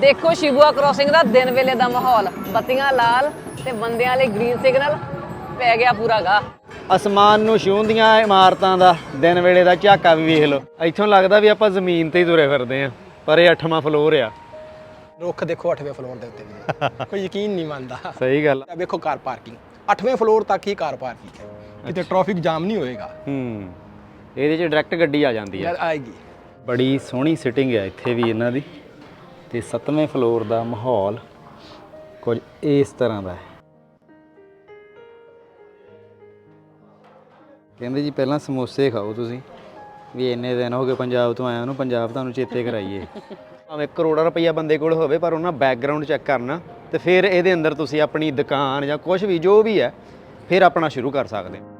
ਦੇਖੋ ਸ਼ਿਬੂਆ ਕ੍ਰੋਸਿੰਗ ਦਾ ਦਿਨ ਵੇਲੇ ਦਾ ਮਾਹੌਲ। ਬੱਤੀਆਂ ਲਾਲ ਤੇ ਬੰਦਿਆਂ ਲਈ ਗ੍ਰੀਨ ਸਿਗਨਲ ਪੈ ਗਿਆ ਪੂਰਾ ਗਾ। ਅਸਮਾਨ ਨੂੰ ਛੂੰਹਦੀਆਂ ਇਮਾਰਤਾਂ ਦਾ ਦਿਨ ਵੇਲੇ ਦਾ ਝਾਕਾ ਵੀ ਵੇਖ ਲਓ। ਇੱਥੋਂ ਲੱਗਦਾ ਵੀ ਆਪਾਂ ਜ਼ਮੀਨ ਤੇ ਹੀ ਤੁਰੇ ਫਿਰਦੇ ਆ ਪਰ ਇਹ 8ਵਾਂ ਫਲੋਰ ਆ। ਰੁੱਖ ਦੇਖੋ 8ਵੇਂ ਫਲੋਰ ਦੇ ਉੱਤੇ ਵੀ ਕੋਈ ਯਕੀਨ ਨਹੀਂ ਮੰਨਦਾ। ਸਹੀ ਗੱਲ ਆ। ਵੇਖੋ ਕਾਰ ਪਾਰਕਿੰਗ। 8ਵੇਂ ਫਲੋਰ ਤੱਕ ਹੀ ਕਾਰ ਪਾਰਕਿੰਗ ਹੈ। ਕਿਤੇ ਟ੍ਰੈਫਿਕ ਜਾਮ ਨਹੀਂ ਹੋਏਗਾ। ਹੂੰ। ਇਹਦੇ 'ਚ ਡਾਇਰੈਕਟ ਗੱਡੀ ਆ ਜਾਂਦੀ ਆ। ਯਾਰ ਆਏਗੀ। ਬੜੀ ਸੋਹਣੀ ਸਿਟਿੰਗ ਹੈ ਇੱਥੇ ਵੀ ਇਹਨਾਂ ਦੀ। ਤੇ 7ਵੇਂ ਫਲੋਰ ਦਾ ਮਾਹੌਲ ਕੁਝ ਇਸ ਤਰ੍ਹਾਂ ਦਾ ਹੈ। ਕਹਿੰਦੇ ਜੀ, ਪਹਿਲਾਂ ਸਮੋਸੇ ਖਾਓ ਤੁਸੀਂ। ਵੀ ਇੰਨੇ ਦਿਨ ਹੋ ਗਏ ਪੰਜਾਬ ਤੋਂ ਆਇਆ ਨੂੰ, ਪੰਜਾਬ ਤੁਹਾਨੂੰ ਚੇਤੇ ਕਰਾਈਏ। ਭਾਵੇਂ ਕਰੋੜਾਂ ਰੁਪਈਆ ਬੰਦੇ ਕੋਲ ਹੋਵੇ, ਪਰ ਉਹਨਾਂ ਬੈਕਗ੍ਰਾਉਂਡ ਚੈੱਕ ਕਰਨਾ ਤੇ ਫਿਰ ਇਹਦੇ ਅੰਦਰ ਤੁਸੀਂ ਆਪਣੀ ਦੁਕਾਨ ਜਾਂ ਕੁਝ ਵੀ, ਜੋ ਵੀ ਹੈ, ਫਿਰ ਆਪਣਾ ਸ਼ੁਰੂ ਕਰ ਸਕਦੇ ਹੋ।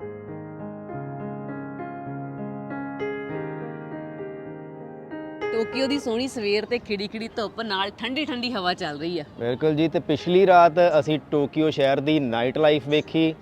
ਟੋਕੀਓ ਦੀ ਸੋਹਣੀ ਸਵੇਰ ਤੇ ਖਿੜੀ ਖਿੜੀ ਧੁੱਪ, ਨਾਲ ਠੰਡੀ ਠੰਡੀ ਹਵਾ ਚੱਲ ਰਹੀ ਆ। ਬਿਲਕੁਲ ਜੀ, ਤੇ ਪਿਛਲੀ ਰਾਤ ਅਸੀਂ ਟੋਕੀਓ ਸ਼ਹਿਰ ਦੀ ਨਾਈਟ ਲਾਈਫ ਵੇਖੀ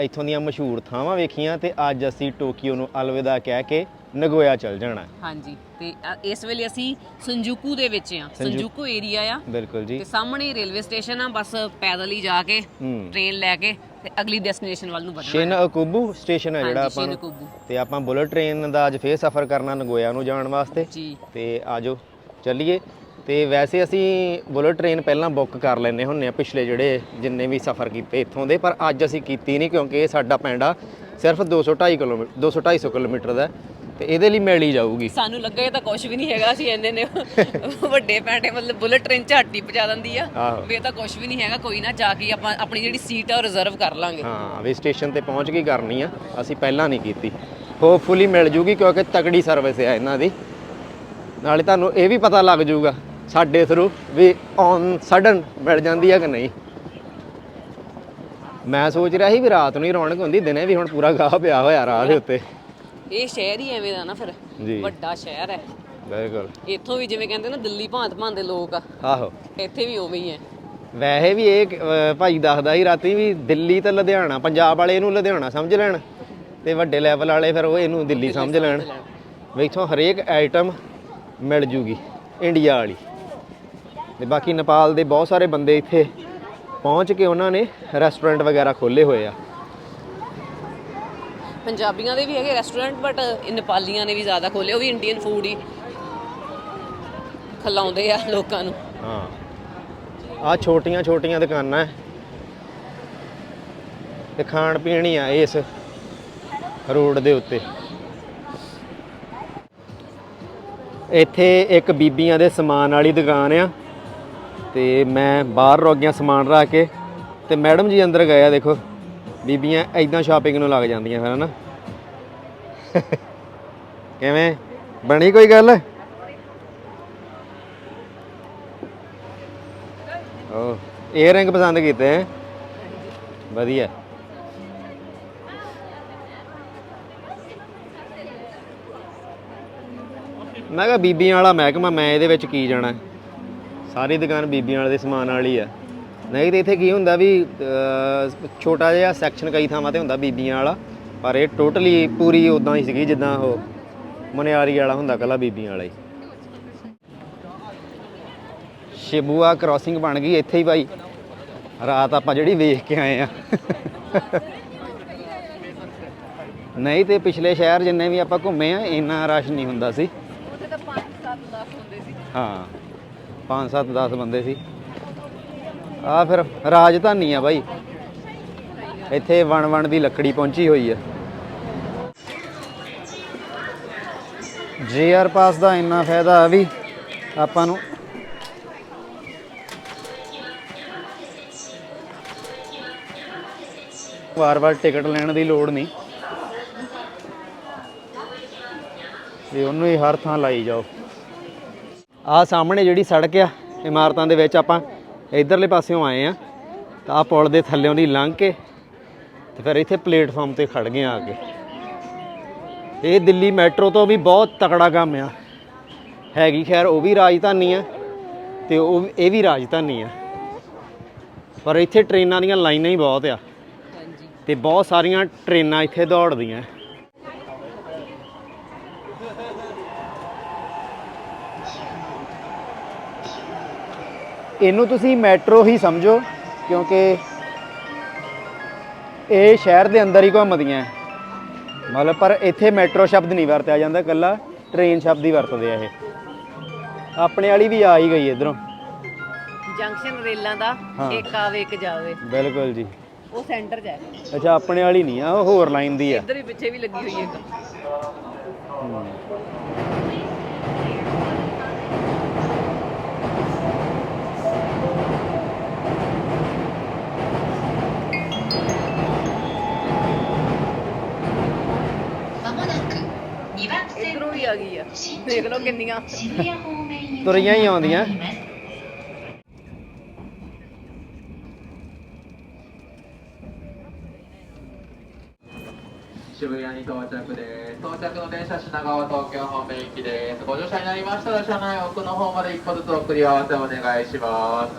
ਇੱਥੋਂ ਦੀਆਂ ਮਸ਼ਹੂਰ ਥਾਵਾਂ ਵੇਖੀਆਂ, ਤੇ ਅੱਜ ਅਸੀਂ ਟੋਕੀਓ ਨੂੰ ਅਲਵਿਦਾ ਕਹਿ ਕੇ ਨਗੋਇਆ ਚੱਲ ਜਾਣਾ। ਹਾਂਜੀ ਤੇ ਅ, ਇਸ ਵੇਲੇ ਅਸੀਂ ਸੰਜੂਕੂ ਦੇ ਵਿੱਚ ਆ। ਸੰਜੂਕੂ ਏਰੀਆ ਆ। ਬਿਲਕੁਲ ਜੀ। ਤੇ ਸਾਹਮਣੇ ਰੇਲਵੇ ਸਟੇਸ਼ਨ ਆ ਬਸ ਪੈਦਲ ਹੀ ਜਾ ਕੇ ਹੂੰ। ਟ੍ਰੇਨ ਲੈ ਕੇ ਤੇ ਅਗਲੀ ਡੈਸਟੀਨੇਸ਼ਨ ਵੱਲ ਨੂੰ ਵਧਣਾ। ਸ਼ਿਨ ਅਕੂਬੂ ਸਟੇਸ਼ਨ ਹੈ ਜਿਹੜਾ ਹਾਂਜੀ, ਆਪਾਂ ਨੂੰ। ਸ਼ਿਨਕੂਬੂ। ਤੇ ਆਪਾਂ ਬੁਲਟ ਟ੍ਰੇਨ ਦਾ ਅੱਜ ਫੇਰ ਸਫ਼ਰ ਕਰਨਾ ਨਗੋਇਆ ਨੂੰ ਜਾਣ ਵਾਸਤੇ। ਜੀ। ਤੇ ਆਜੋ ਚੱਲੀਏ। ਤੇ ਵੈਸੇ ਅਸੀਂ ਬੁਲਟ ਟ੍ਰੇਨ ਪਹਿਲਾਂ ਬੁੱਕ ਕਰ ਲੈਨੇ ਹੁੰਨੇ ਆ ਪਿਛਲੇ ਜਿਹੜੇ ਜਿੰਨੇ ਵੀ ਸਫ਼ਰ ਕੀਤੇ ਇੱਥੋਂ ਦੇ ਪਰ ਅੱਜ ਅਸੀਂ ਕੀਤੀ ਨਹੀਂ ਕਿਉਂਕਿ ਇਹ ਸਾਡਾ ਪਿੰਡ ਆ ਸਿਰਫ 202 ਕਿਲੋਮੀਟਰ 200 250 ਕਿਲੋਮੀਟਰ ਦਾ। ਹੈ ਤੇ ਇਹਦੇ ਲਈ ਮਿਲ ਹੀ ਜਾਊਗੀ। ਸਾਨੂੰ ਲੱਗਾ ਇਹ ਤਾਂ ਕੁਝ ਵੀ ਨਹੀਂ ਹੈਗਾ ਅਸੀਂ ਇੰਨੇ ਨੇ ਵੱਡੇ ਪੈਂਡੇ ਮਤਲਬ ਬੁਲਟ ਟ੍ਰੇਨ ਝਾਟੀ ਪਜਾ ਦਿੰਦੀ ਆ। ਆਹੋ। ਵੀ ਇਹ ਤਾਂ ਕੁਝ ਵੀ ਨਹੀਂ ਹੈਗਾ ਕੋਈ ਨਾ ਜਾ ਕੇ ਆਪਾਂ ਆਪਣੀ ਜਿਹੜੀ ਸੀਟ ਆ ਉਹ ਰਿਜ਼ਰਵ ਕਰ ਲਾਂਗੇ। ਹਾਂ ਵੀ ਸਟੇਸ਼ਨ ਤੇ ਪਹੁੰਚ ਕੇ ਕਰਨੀ ਆ ਅਸੀਂ ਪਹਿਲਾਂ ਨਹੀਂ ਕੀਤੀ। ਹੋਪਫੁਲੀ ਮਿਲ ਜੂਗੀ ਕਿਉਂਕਿ ਤਕੜੀ ਸਰਵਿਸ ਹੈ ਇਹਨਾਂ ਦੀ। ਨਾਲੇ ਤੁਹਾਨੂੰ ਇਹ ਵੀ ਪਤਾ ਲੱਗ ਜੂਗਾ ਸਾਡੇ ਥਰੂ ਵੀ ਔਨ ਸਡਨ ਮਿਲ ਜਾਂਦੀ ਆ ਕਿ ਨਹੀਂ। ਮੈਂ ਸੋਚ ਰਿਹਾ ਸੀ ਵੀ ਰਾਤ ਨੂੰ ਹੀ ਰੌਣਕ ਹੁੰਦੀ ਦਿਨੇ ਵੀ ਹੁਣ ਪੂਰਾ ਗਾਹ ਪਿਆ ਹੋਇਆ ਰਾਹ ਦੇ ਉੱਤੇ। ਇਹ ਸ਼ਹਿਰ ਹੀ ਐਵੇਂ ਦਾ ਨਾ ਫਿਰ ਜੀ। ਵੱਡਾ ਸ਼ਹਿਰ ਹੈ। ਬਿਲਕੁਲ। ਇੱਥੋਂ ਵੀ ਜਿਵੇਂ ਕਹਿੰਦੇ ਨਾ ਦਿੱਲੀ ਭਾਂਤ ਭਾਂਤ ਦੇ ਲੋਕ ਆ। ਆਹੋ। ਇੱਥੇ ਵੀ ਉਵੇਂ ਹੀ ਹੈ। ਵੈਸੇ ਵੀ ਇਹ ਅਹ, ਭਾਈ ਦੱਸਦਾ ਸੀ ਰਾਤੀ ਵੀ ਦਿੱਲੀ ਤੇ ਲੁਧਿਆਣਾ ਪੰਜਾਬ ਵਾਲੇ ਇਹਨੂੰ ਲੁਧਿਆਣਾ ਸਮਝ ਲੈਣ ਤੇ ਵੱਡੇ ਲੈਵਲ ਵਾਲੇ ਫਿਰ ਉਹ ਇਹਨੂੰ ਦਿੱਲੀ ਸਮਝ ਲੈਣ ਵੀ ਇੱਥੋਂ ਹਰੇਕ ਆਈਟਮ ਮਿਲ ਜੂਗੀ ਇੰਡੀਆ ਵਾਲੀ। ਤੇ ਬਾਕੀ ਨੇਪਾਲ ਦੇ ਬਹੁਤ ਸਾਰੇ ਬੰਦੇ ਇੱਥੇ ਪਹੁੰਚ ਕੇ ਉਹਨਾਂ ਨੇ ਰੈਸਟੋਰੈਂਟ ਵਗੈਰਾ ਖੋਲੇ ਹੋਏ ਆ। ਪੰਜਾਬੀਆਂ ਦੇ ਵੀ ਹੈਗੇ ਰੈਸਟੋਰੈਂਟ ਬਟ ਨੇਪਾਲੀਆਂ ਨੇ ਵੀ ਜ਼ਿਆਦਾ ਖੋਲੇ ਉਹ ਵੀ ਇੰਡੀਅਨ ਫੂਡ ਹੀ ਖਿਲਾਉਂਦੇ ਆ ਲੋਕਾਂ ਨੂੰ। ਹਾਂ। ਆ ਛੋਟੀਆਂ ਛੋਟੀਆਂ ਦੁਕਾਨਾਂ ਹੈ ਤੇ ਖਾਣ ਪੀਣ ਹੀ ਆ ਇਸ ਰੋਡ ਦੇ ਉੱਤੇ। ਇੱਥੇ ਇੱਕ ਬੀਬੀਆਂ ਦੇ ਸਮਾਨ ਵਾਲੀ ਦੁਕਾਨ ਆ। ਤੇ ਮੈਂ ਬਾਹਰ ਰੁਕ ਗਿਆ ਸਮਾਨ ਰੱਖ ਕੇ ਤੇ ਮੈਡਮ ਜੀ ਅੰਦਰ ਗਏ ਆ ਦੇਖੋ। ਬੀਬੀਆਂ ਐਦਾਂ ਸ਼ਾਪਿੰਗ ਨੂੰ ਲੱਗ ਜਾਂਦੀਆਂ ਫਿਰ, ਹਨਾ? ਕਿਵੇਂ? ਬਣੀ ਕੋਈ ਗੱਲ? ਓ ਇਹ ਰੰਗ ਪਸੰਦ ਕੀਤੇ ਹੈ? ਵਧੀਆ। ਮੈਂ ਕਿਹਾ ਬੀਬੀਆਂ ਵਾਲਾ ਮਹਿਕਮਾ, ਮੈਂ ਇਹਦੇ ਵਿੱਚ ਕੀ ਜਾਣਾ? ਸਾਰੀ ਦੁਕਾਨ ਬੀਬੀਆਂ ਵਾਲੇ ਦੇ ਸਮਾਨ ਵਾਲੀ ਆ। ਨਹੀਂ ਤੇ ਇੱਥੇ ਕੀ ਹੁੰਦਾ ਵੀ ਛੋਟਾ ਜਿਹਾ ਸੈਕਸ਼ਨ ਕਈ ਥਾਵਾਂ ਤੇ ਹੁੰਦਾ ਬੀਬੀਆਂ ਵਾਲਾ ਪਰ ਇਹ ਟੋਟਲੀ ਪੂਰੀ ਉਦਾਂ ਹੀ ਸੀਗੀ ਜਿੱਦਾਂ ਉਹ ਮਨਿਆਰੀ ਵਾਲਾ ਹੁੰਦਾ ਕੱਲਾ ਬੀਬੀਆਂ ਵਾਲਾ ਹੀ। ਸ਼ਿਬੂਆ ਕ੍ਰਾਸਿੰਗ ਬਣ ਗਈ ਇੱਥੇ ਹੀ ਭਾਈ। ਰਾਤ ਆਪਾਂ ਜਿਹੜੀ ਵੇਖ ਕੇ ਆਏ ਆ। ਨਹੀਂ ਤੇ ਪਿਛਲੇ ਸ਼ਹਿਰ ਜਿੰਨੇ ਵੀ ਆਪਾਂ ਘੁੰਮੇ ਆ ਇੰਨਾ ਰਸ਼ ਨਹੀਂ ਹੁੰਦਾ ਸੀ। ਉੱਥੇ ਤਾਂ 5-7 ਲੱਖ ਹੁੰਦੇ ਸੀ। ਹਾਂ 5 7 10 ਬੰਦੇ ਸੀ। ਆ ਫਿਰ ਰਾਜਧਾਨੀ ਆ ਬਾਈ। ਇੱਥੇ ਵਣ ਵਣ ਦੀ ਲੱਕੜੀ ਪਹੁੰਚੀ ਹੋਈ ਆ। ਜੀਆਰ ਪਾਸ ਦਾ ਇੰਨਾ ਫਾਇਦਾ ਆ ਵੀ ਆਪਾਂ ਨੂੰ ਵਾਰ-ਵਾਰ ਟਿਕਟ ਲੈਣ ਦੀ ਲੋੜ ਨਹੀਂ। ਤੇ ਉਹਨੂੰ ਹੀ ਹਰ ਥਾਂ ਲਾਈ ਜਾਓ। ਆ ਸਾਹਮਣੇ ਜਿਹੜੀ ਸੜਕ ਆ, ਇਮਾਰਤਾਂ ਦੇ ਵਿੱਚ ਆਪਾਂ ਇਧਰਲੇ ਪਾਸਿਓਂ ਆਏ ਆ। ਤਾਂ ਆ ਪੁਲ ਦੇ ਥੱਲੇੋਂ ਦੀ ਲੰਘ ਕੇ ਤੇ ਫਿਰ ਇੱਥੇ ਪਲੇਟਫਾਰਮ ਤੇ ਖੜ ਗਏ ਆ ਕੇ। ਇਹ ਦਿੱਲੀ ਮੈਟਰੋ ਤੋਂ ਵੀ ਬਹੁਤ ਤਕੜਾ ਕੰਮ ਆ। ਹੈਗੀ ਖੈਰ ਉਹ ਵੀ ਰਾਜਧਾਨੀ ਆ ਤੇ ਉਹ ਇਹ ਵੀ ਰਾਜਧਾਨੀ ਆ। ਪਰ ਇੱਥੇ ਟ੍ਰੇਨਾਂ ਦੀਆਂ ਲਾਈਨਾਂ ਹੀ ਬਹੁਤ ਆ। ਹਾਂਜੀ। ਤੇ ਬਹੁਤ ਸਾਰੀਆਂ ਟ੍ਰੇਨਾਂ ਇੱਥੇ ਦੌੜਦੀਆਂ। ਇਹਨੂੰ ਤੁਸੀਂ ਮੈਟਰੋ ਹੀ ਸਮਝੋ ਕਿਉਂਕਿ ਇਹ ਸ਼ਹਿਰ ਦੇ ਅੰਦਰ ਹੀ ਘੁੰਮਦੀਆਂ ਹੈ। ਮਤਲਬ ਪਰ ਇੱਥੇ ਮੈਟਰੋ ਸ਼ਬਦ ਨਹੀਂ ਵਰਤਿਆ ਜਾਂਦਾ ਕੱਲਾ ਟ੍ਰੇਨ ਸ਼ਬਦ ਹੀ ਵਰਤਦੇ ਆ ਇਹ। ਆਪਣੇ ਵਾਲੀ ਵੀ ਆ ਹੀ ਗਈ ਇਧਰੋਂ। ਜੰਕਸ਼ਨ ਰੇਲਾਂ ਦਾ। ਇੱਕ ਆਵੇ ਇੱਕ ਜਾਵੇ। ਬਿਲਕੁਲ ਜੀ। ਉਹ ਸੈਂਟਰ 'ਚ ਹੈ ਅੱਛਾ ਆਪਣੇ ਵਾਲੀ ਨਹੀਂ ਆ ਉਹ ਹੋਰ ਲਾਈਨ ਦੀ ਆ। ਇੱਧਰ ਵੀ ਪਿੱਛੇ ਵੀ ਲੱਗੀ ਹੋਈ ਹੈ। ਦੇਖ ਲਓ ਕਿੰਨੀਆਂ ਤੁਰੀਆਂ ਹੀ ਆਉਂਦੀਆਂ 渋谷に到着です。到着の電車品川東京方面行きです。ご乗車になりましたら車内奥の方まで一歩ずつ送り合わせお願いします。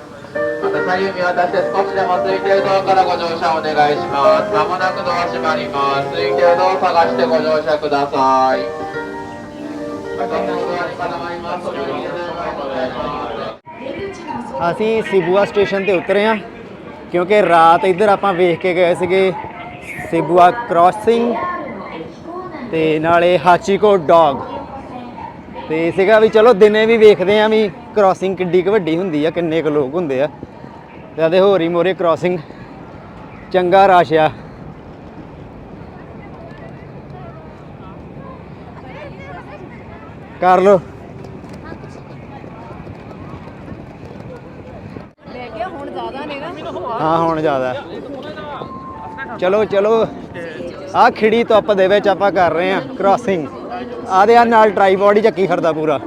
また左右見渡して少しでも空いているドアからご乗車お願いします。まもなくドア閉まります。空いているドアを探してご乗車ください。 ਅਸੀਂ ਸਿਬੂਆ ਸਟੇਸ਼ਨ ਤੇ ਉਤਰੇ ਆ ਕਿਉਂਕਿ ਰਾਤ ਇੱਧਰ ਆਪਾਂ ਵੇਖ ਕੇ ਗਏ ਸੀਗੇ ਸਿਬੂਆ ਕ੍ਰਾਸਿੰਗ ਤੇ ਨਾਲੇ ਹਾਚੀਕੋ ਡੌਗ। ਤੇ ਸੀਗਾ ਵੀ ਚਲੋ ਦਿਨੇ ਵੀ ਵੇਖਦੇ ਆ ਵੀ ਕ੍ਰਾਸਿੰਗ ਕਿੱਡੀ ਕੁ ਵੱਡੀ ਹੁੰਦੀ ਆ, ਕਿੰਨੇ ਕੁ ਲੋਕ ਹੁੰਦੇ ਆ। ਤੇ ਆਦੇ ਹੋਰ ਹੀ ਮੋਰੇ ਕ੍ਰਾਸਿੰਗ। ਚੰਗਾ ਰਸ਼ ਆ। ਕਰ ਲੋ ਲੈ ਕੇ ਹੁਣ ਜ਼ਿਆਦਾ ਨੇ ਨਾ ਹਾਂ, ਹੁਣ ਜ਼ਿਆਦਾ। ਹੈ। ਚਲੋ ਚਲੋ। ਆ ਖਿੜੀ ਧੁੱਪ ਦੇ ਵਿੱਚ ਆਪਾਂ ਕਰ ਰਹੇ ਆ ਕ੍ਰਾਸਿੰਗ ਆਦੇ ਆ ਨਾਲ ਟਰਾਈਪੋਡ ਹੀ ਚੱਕੀ ਫਿਰਦਾ ਪੂਰਾ।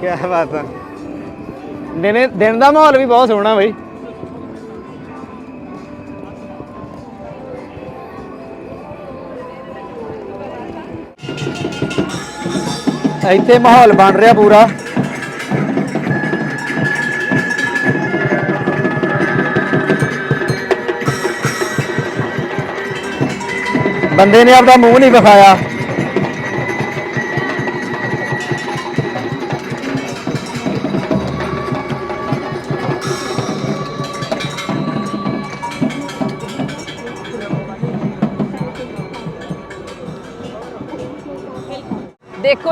ਕੀ ਬਾਤ ਹੈ ਦਿਨੇ ਦਿਨ ਦਾ ਮਾਹੌਲ ਵੀ ਬਹੁਤ ਸੋਹਣਾ ਬਈ। ਇੱਥੇ ਮਾਹੌਲ ਬਣ ਰਿਹਾ ਪੂਰਾ। ਬੰਦੇ ਨੇ ਆਪਦਾ ਮੂੰਹ ਨਹੀਂ ਵਿਖਾਇਆ।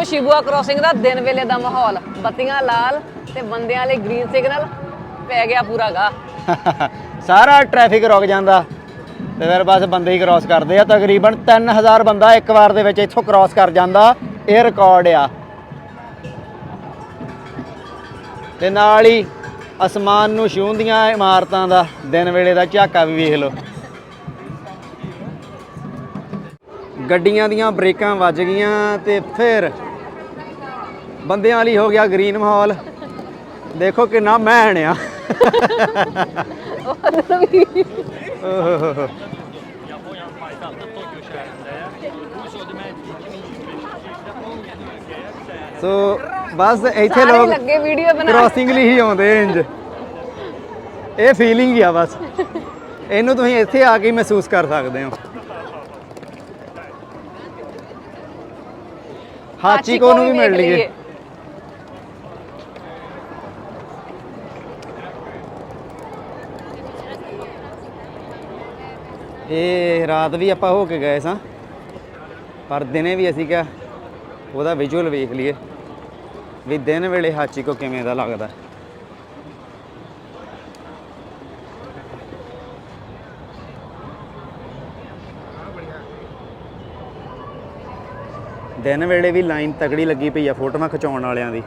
ਸ਼ਿਬੂਆ ਕ੍ਰਾਸਿੰਗ ਦਾ ਦਿਨ ਵੇਲੇ ਦਾ ਮਾਹੌਲ। ਬੱਤੀਆਂ ਲਾਲ ਤੇ ਬੰਦਿਆਂ ਲਈ ਗ੍ਰੀਨ ਸਿਗਨਲ ਪੈ ਗਿਆ ਪੂਰਾ ਗਾ ਸਾਰਾ ਟ੍ਰੈਫਿਕ ਰੁਕ ਜਾਂਦਾ। ਤੇ ਫਿਰ ਬਸ ਬੰਦੇ ਹੀ ਕ੍ਰਾਸ ਕਰਦੇ ਆ। ਤਕਰੀਬਨ 3000 ਬੰਦਾ ਇੱਕ ਵਾਰ ਦੇ ਵਿੱਚ ਇੱਥੋਂ ਕ੍ਰਾਸ ਕਰ ਜਾਂਦਾ। ਇਹ ਰਿਕਾਰਡ ਆ। ਤੇ ਨਾਲ ਹੀ ਅਸਮਾਨ ਨੂੰ ਛੂੰਹਦੀਆਂ ਇਮਾਰਤਾਂ ਦਾ ਦਿਨ ਵੇਲੇ ਦਾ ਝਾਕਾ ਵੀ ਵੇਖ ਲਓ। ਗੱਡੀਆਂ ਦੀਆਂ ਬ੍ਰੇਕਾਂ ਵੱਜ ਗਈਆਂ ਤੇ ਫਿਰ ਬੰਦਿਆਂ ਲਈ ਹੋ ਗਿਆ ਗ੍ਰੀਨ ਮਾਹੌਲ। ਦੇਖੋ ਕਿੰਨਾ ਮਹਿਣ ਆ। ਓਹੋ ਸੋ ਬਸ ਇੱਥੇ ਲੋਕ ਲੱਗੇ ਵੀਡੀਓ ਬਣਾ ਕ੍ਰਾਸਿੰਗ ਲਈ ਹੀ ਆਉਂਦੇ ਇੰਜ ਇਹ ਫੀਲਿੰਗ ਹੀ ਆ ਬਸ। ਇਹਨੂੰ ਤੁਸੀਂ ਇੱਥੇ ਆ ਕੇ ਮਹਿਸੂਸ ਕਰ ਸਕਦੇ ਹੋ। ਹਾਚੀਕੋ ਨੂੰ ਵੀ ਮਿਲ ਲਈਏ। ਇਹ ਰਾਤ ਵੀ ਆਪਾਂ ਹੋ ਕੇ ਗਏ ਸਾਂ। ਪਰ ਦਿਨੇ ਵੀ ਅਸੀਂ ਕਿਹਾ ਉਹਦਾ ਵਿਜ਼ੂਅਲ ਵੇਖ ਲਈਏ। ਵੀ ਦਿਨ ਵੇਲੇ ਹਾਚੀਕੋ ਕਿਵੇਂ ਦਾ ਲੱਗਦਾ। ਦਿਨ ਵੇਲੇ ਵੀ ਲਾਈਨ ਤਗੜੀ ਲੱਗੀ ਪਈ ਆ ਫੋਟੋਆਂ ਖਿਚਾਉਣ ਵਾਲਿਆਂ ਦੀ।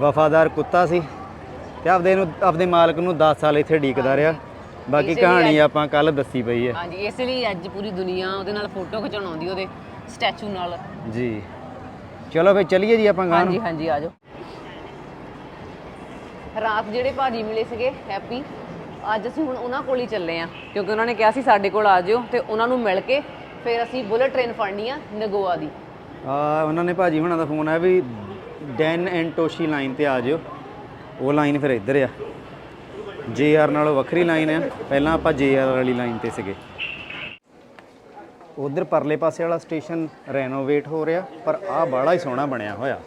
ਵਫਾਦਾਰ ਕੁੱਤਾ ਸੀ। ਤੇ ਆਪਦੇ ਨੂੰ ਆਪਦੇ ਮਾਲਕ ਨੂੰ 10 ਸਾਲ ਇੱਥੇ ਢੀਕਦਾ ਰਿਹਾ। ਬਾਕੀ ਇਸੇ ਲਈ ਕਹਾਣੀ ਆਪਾਂ ਕੱਲ ਦੱਸੀ ਪਈ ਹੈ। ਹਾਂਜੀ ਇਸ ਲਈ ਅੱਜ ਪੂਰੀ ਦੁਨੀਆ ਉਹਦੇ ਨਾਲ ਫੋਟੋ ਖਿਚਾਉਣ ਆਉਂਦੀ ਉਹਦੇ ਸਟੈਚੂ ਨਾਲ। ਜੀ। ਚਲੋ ਫੇ ਚਲੀਏ ਜੀ ਆਪਾਂ ਗਾਂ ਹਾਂਜੀ ਹਾਂਜੀ ਆਜੋ ਰਾਤ ਜਿਹੜੇ ਭਾਜੀ ਮਿਲੇ ਸੀਗੇ ਹੈਪੀ ਅੱਜ ਅਸੀਂ ਹੁਣ ਉਹਨਾਂ ਕੋਲ ਹੀ ਚੱਲੇ ਆ ਕਿਉਂਕਿ ਉਹਨਾਂ ਨੇ ਕਿਹਾ ਸੀ ਸਾਡੇ ਕੋਲ ਆ ਜਿਓ ਤੇ ਉਹਨਾਂ ਨੂੰ ਮਿਲ ਕੇ ਫਿਰ ਅਸੀਂ ਬੁਲਟ ਟ੍ਰੇਨ ਫੜਨੀ ਆ ਨਗੋਆ ਦੀ। ਆ ਉਹਨਾਂ ਨੇ ਭਾਜੀ ਹੁਣਾਂ ਦਾ ਫੋਨ ਆਇਆ ਵੀ ਡੈਨ ਐਂਡ ਟੋਸ਼ੀ ਲਾਈਨ ਤੇ ਆ ਜਿਓ। ਉਹ ਲਾਈਨ ਫਿਰ ਇੱਧਰ ਆ। ਜੇਆਰ ਨਾਲੋਂ ਵੱਖਰੀ ਲਾਈਨ ਆ। ਪਹਿਲਾਂ ਆਪਾਂ ਜੇਆਰ ਵਾਲੀ ਲਾਈਨ ਤੇ ਸੀਗੇ। ਉਧਰ ਪਰਲੇ ਪਾਸੇ ਵਾਲਾ ਸਟੇਸ਼ਨ ਰੈਨੋਵੇਟ ਹੋ ਰਿਹਾ, ਪਰ ਆਹ ਬੜਾ ਹੀ ਸੋਹਣਾ ਬਣਿਆ ਹੋਇਆ।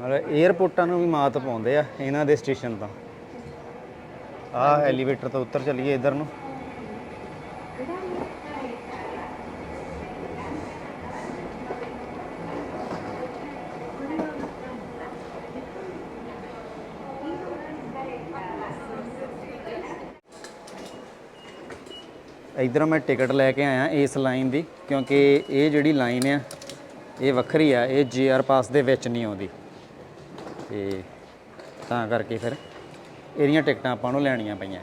ਮਤਲਬ 에ਅਰਪੋਰਟਾਂ ਨੂੰ ਵੀ ਮਾਤ ਪਾਉਂਦੇ ਆ, ਇਹਨਾਂ ਦੇ ਸਟੇਸ਼ਨ ਤਾਂ। ਆਹ ਐਲੀਵੇਟਰ ਤੋਂ ਉੱਤਰ ਚੱਲੀਏ ਇਧਰ ਨੂੰ। ਇਧਰੋਂ ਮੈਂ ਟਿਕਟ ਲੈ ਕੇ ਆਇਆ ਇਸ ਲਾਈਨ ਦੀ, ਕਿਉਂਕਿ ਇਹ ਜਿਹੜੀ ਲਾਈਨ ਆ, ਇਹ ਵੱਖਰੀ ਆ, ਇਹ ਜੀਆਰ ਪਾਸ ਦੇ ਵਿੱਚ ਨਹੀਂ ਆਉਂਦੀ। ਤੇ ਤਾਂ ਕਰਕੇ ਫਿਰ ਇਹਦੀਆਂ ਟਿਕਟਾਂ ਆਪਾਂ ਨੂੰ ਲੈਣੀਆਂ ਪਈਆਂ।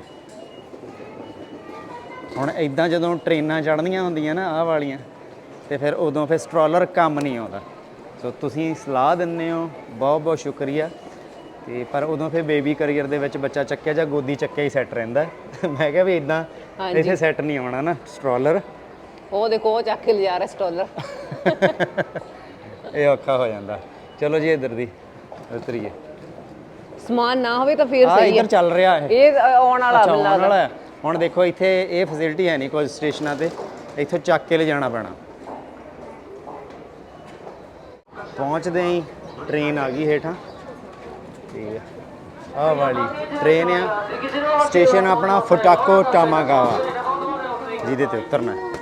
ਹੁਣ ਇਦਾਂ ਜਦੋਂ ਟ੍ਰੇਨਾਂ ਚੜ੍ਹਨੀਆਂ ਹੁੰਦੀਆਂ ਨਾ, ਆਹ ਵਾਲੀਆਂ, ਤੇ ਫਿਰ ਉਦੋਂ ਫਿਰ ਸਟ੍ਰੋਲਰ ਕੰਮ ਨਹੀਂ ਆਉਂਦਾ। ਸੋ ਤੁਸੀਂ ਸਲਾਹ ਦਿੰਦੇ ਹੋ, ਬਹੁਤ ਬਹੁਤ ਸ਼ੁਕਰੀਆ। ਤੇ ਪਰ ਉਦੋਂ ਫਿਰ ਬੇਬੀ ਕਰੀਅਰ ਦੇ ਵਿੱਚ ਬੱਚਾ ਚੱਕਿਆ ਜਾਂ ਗੋਦੀ ਚੱਕਿਆ ਹੀ ਸੈੱਟ ਰਹਿੰਦਾ। ਮੈਂ ਕਿਹਾ ਵੀ ਇਦਾਂ ਹਾਂਜੀ। ਇੱਥੇ ਸੈੱਟ ਨਹੀਂ ਆਉਣਾ ਨਾ ਸਟ੍ਰੋਲਰ ਉਹ ਦੇਖੋ ਉਹ ਚੱਕ ਕੇ ਲਿਜਾ ਰਿਹਾ ਸਟੋਲਰ ਇਹ ਔਖਾ ਹੋ ਜਾਂਦਾ। ਚਲੋ ਜੀ ਇੱਧਰ ਦੀ ਉਤਰੀਏ। ਸਮਾਨ ਨਾ ਹੋਵੇ ਤਾਂ ਫੇਰ ਆ ਸਹੀ ਹੈ। ਇੱਧਰ ਚੱਲ ਰਿਹਾ ਹੈ ਇਹ ਅ, ਆਉਣ ਵਾਲਾ ਅੱਛਾ ਆਉਣ ਵਾਲਾ ਹੈ। ਹੁਣ ਦੇਖੋ ਇੱਥੇ ਇਹ ਫੈਸਿਲਿਟੀ ਹੈ ਨਹੀਂ ਕੋਈ ਸਟੇਸ਼ਨਾਂ ਤੇ। ਇੱਥੋਂ ਚੱਕ ਕੇ ਲਿਜਾਣਾ ਪੈਣਾ। ਪਹੁੰਚਦੇ ਹੀ ਟ੍ਰੇਨ ਆ ਗਈ ਹੇਠਾਂ। ਤੇ ਆਹ ਵਾਲੀ ਟ੍ਰੇਨ ਆ। ਸਟੇਸ਼ਨ ਆਪਣਾ ਫੁਟਾਕੋ ਟਾਮਾਗਾਵਾ। ਜਿਹਦੇ ਤੇ ਉਤਰਨਾ ਹੈ।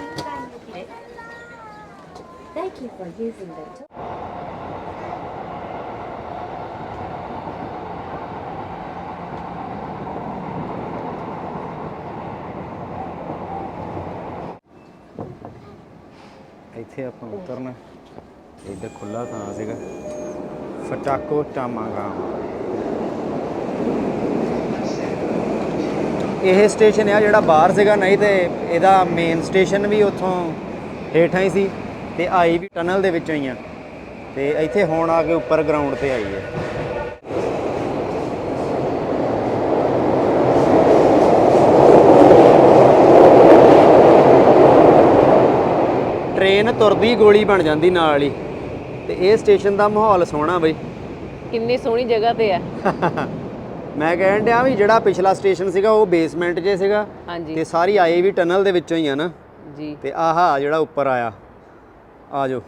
Thank you for using the. ਇੱਥੇ ਆਪਾਂ ਉਤਰਨਾ ਇੱਧਰ ਖੁੱਲਾ ਥਾਂ ਸੀਗਾ। ਫਟਾਕੋ ਟਾਮਾਗਾਵਾ। ਇਹ ਸਟੇਸ਼ਨ ਆ ਜਿਹੜਾ ਬਾਹਰ ਸੀਗਾ ਨਹੀਂ ਤੇ ਇਹਦਾ ਮੇਨ ਸਟੇਸ਼ਨ ਵੀ ਉੱਥੋਂ ਹੇਠਾਂ ਹੀ ਸੀ ਤੇ ਆਈ ਵੀ ਟਨਲ ਦੇ ਵਿੱਚੋਂ ਹੀ ਆ। ਤੇ ਇੱਥੇ ਹੁਣ ਆ ਕੇ ਉੱਪਰ ਗਰਾਊਂਡ ਤੇ ਆਈ ਹੈ। ਟ੍ਰੇਨ ਤੁਰਦੀ ਗੋਲੀ ਬਣ ਜਾਂਦੀ ਨਾਲ ਹੀ। ਤੇ ਇਹ ਸਟੇਸ਼ਨ ਦਾ ਮਾਹੌਲ ਸੋਹਣਾ ਬਈ। ਕਿੰਨੀ ਸੋਹਣੀ ਜਗ੍ਹਾ ਤੇ ਹੈ ਮੈਂ ਕਹਿਣ ਡਿਆ ਵੀ ਜਿਹੜਾ ਪਿਛਲਾ ਸਟੇਸ਼ਨ ਸੀਗਾ ਉਹ ਬੇਸਮੈਂਟ 'ਚ ਸੀਗਾ ਹਾਂਜੀ। ਤੇ ਸਾਰੀ ਆਏ ਵੀ ਟਨਲ ਦੇ ਵਿੱਚੋਂ ਹੀ ਆ ਨਾ। ਜੀ। ਤੇ ਆਹਾ ਜਿਹੜਾ ਉੱਪਰ ਆਇਆ। ਆ ਜਾਓ।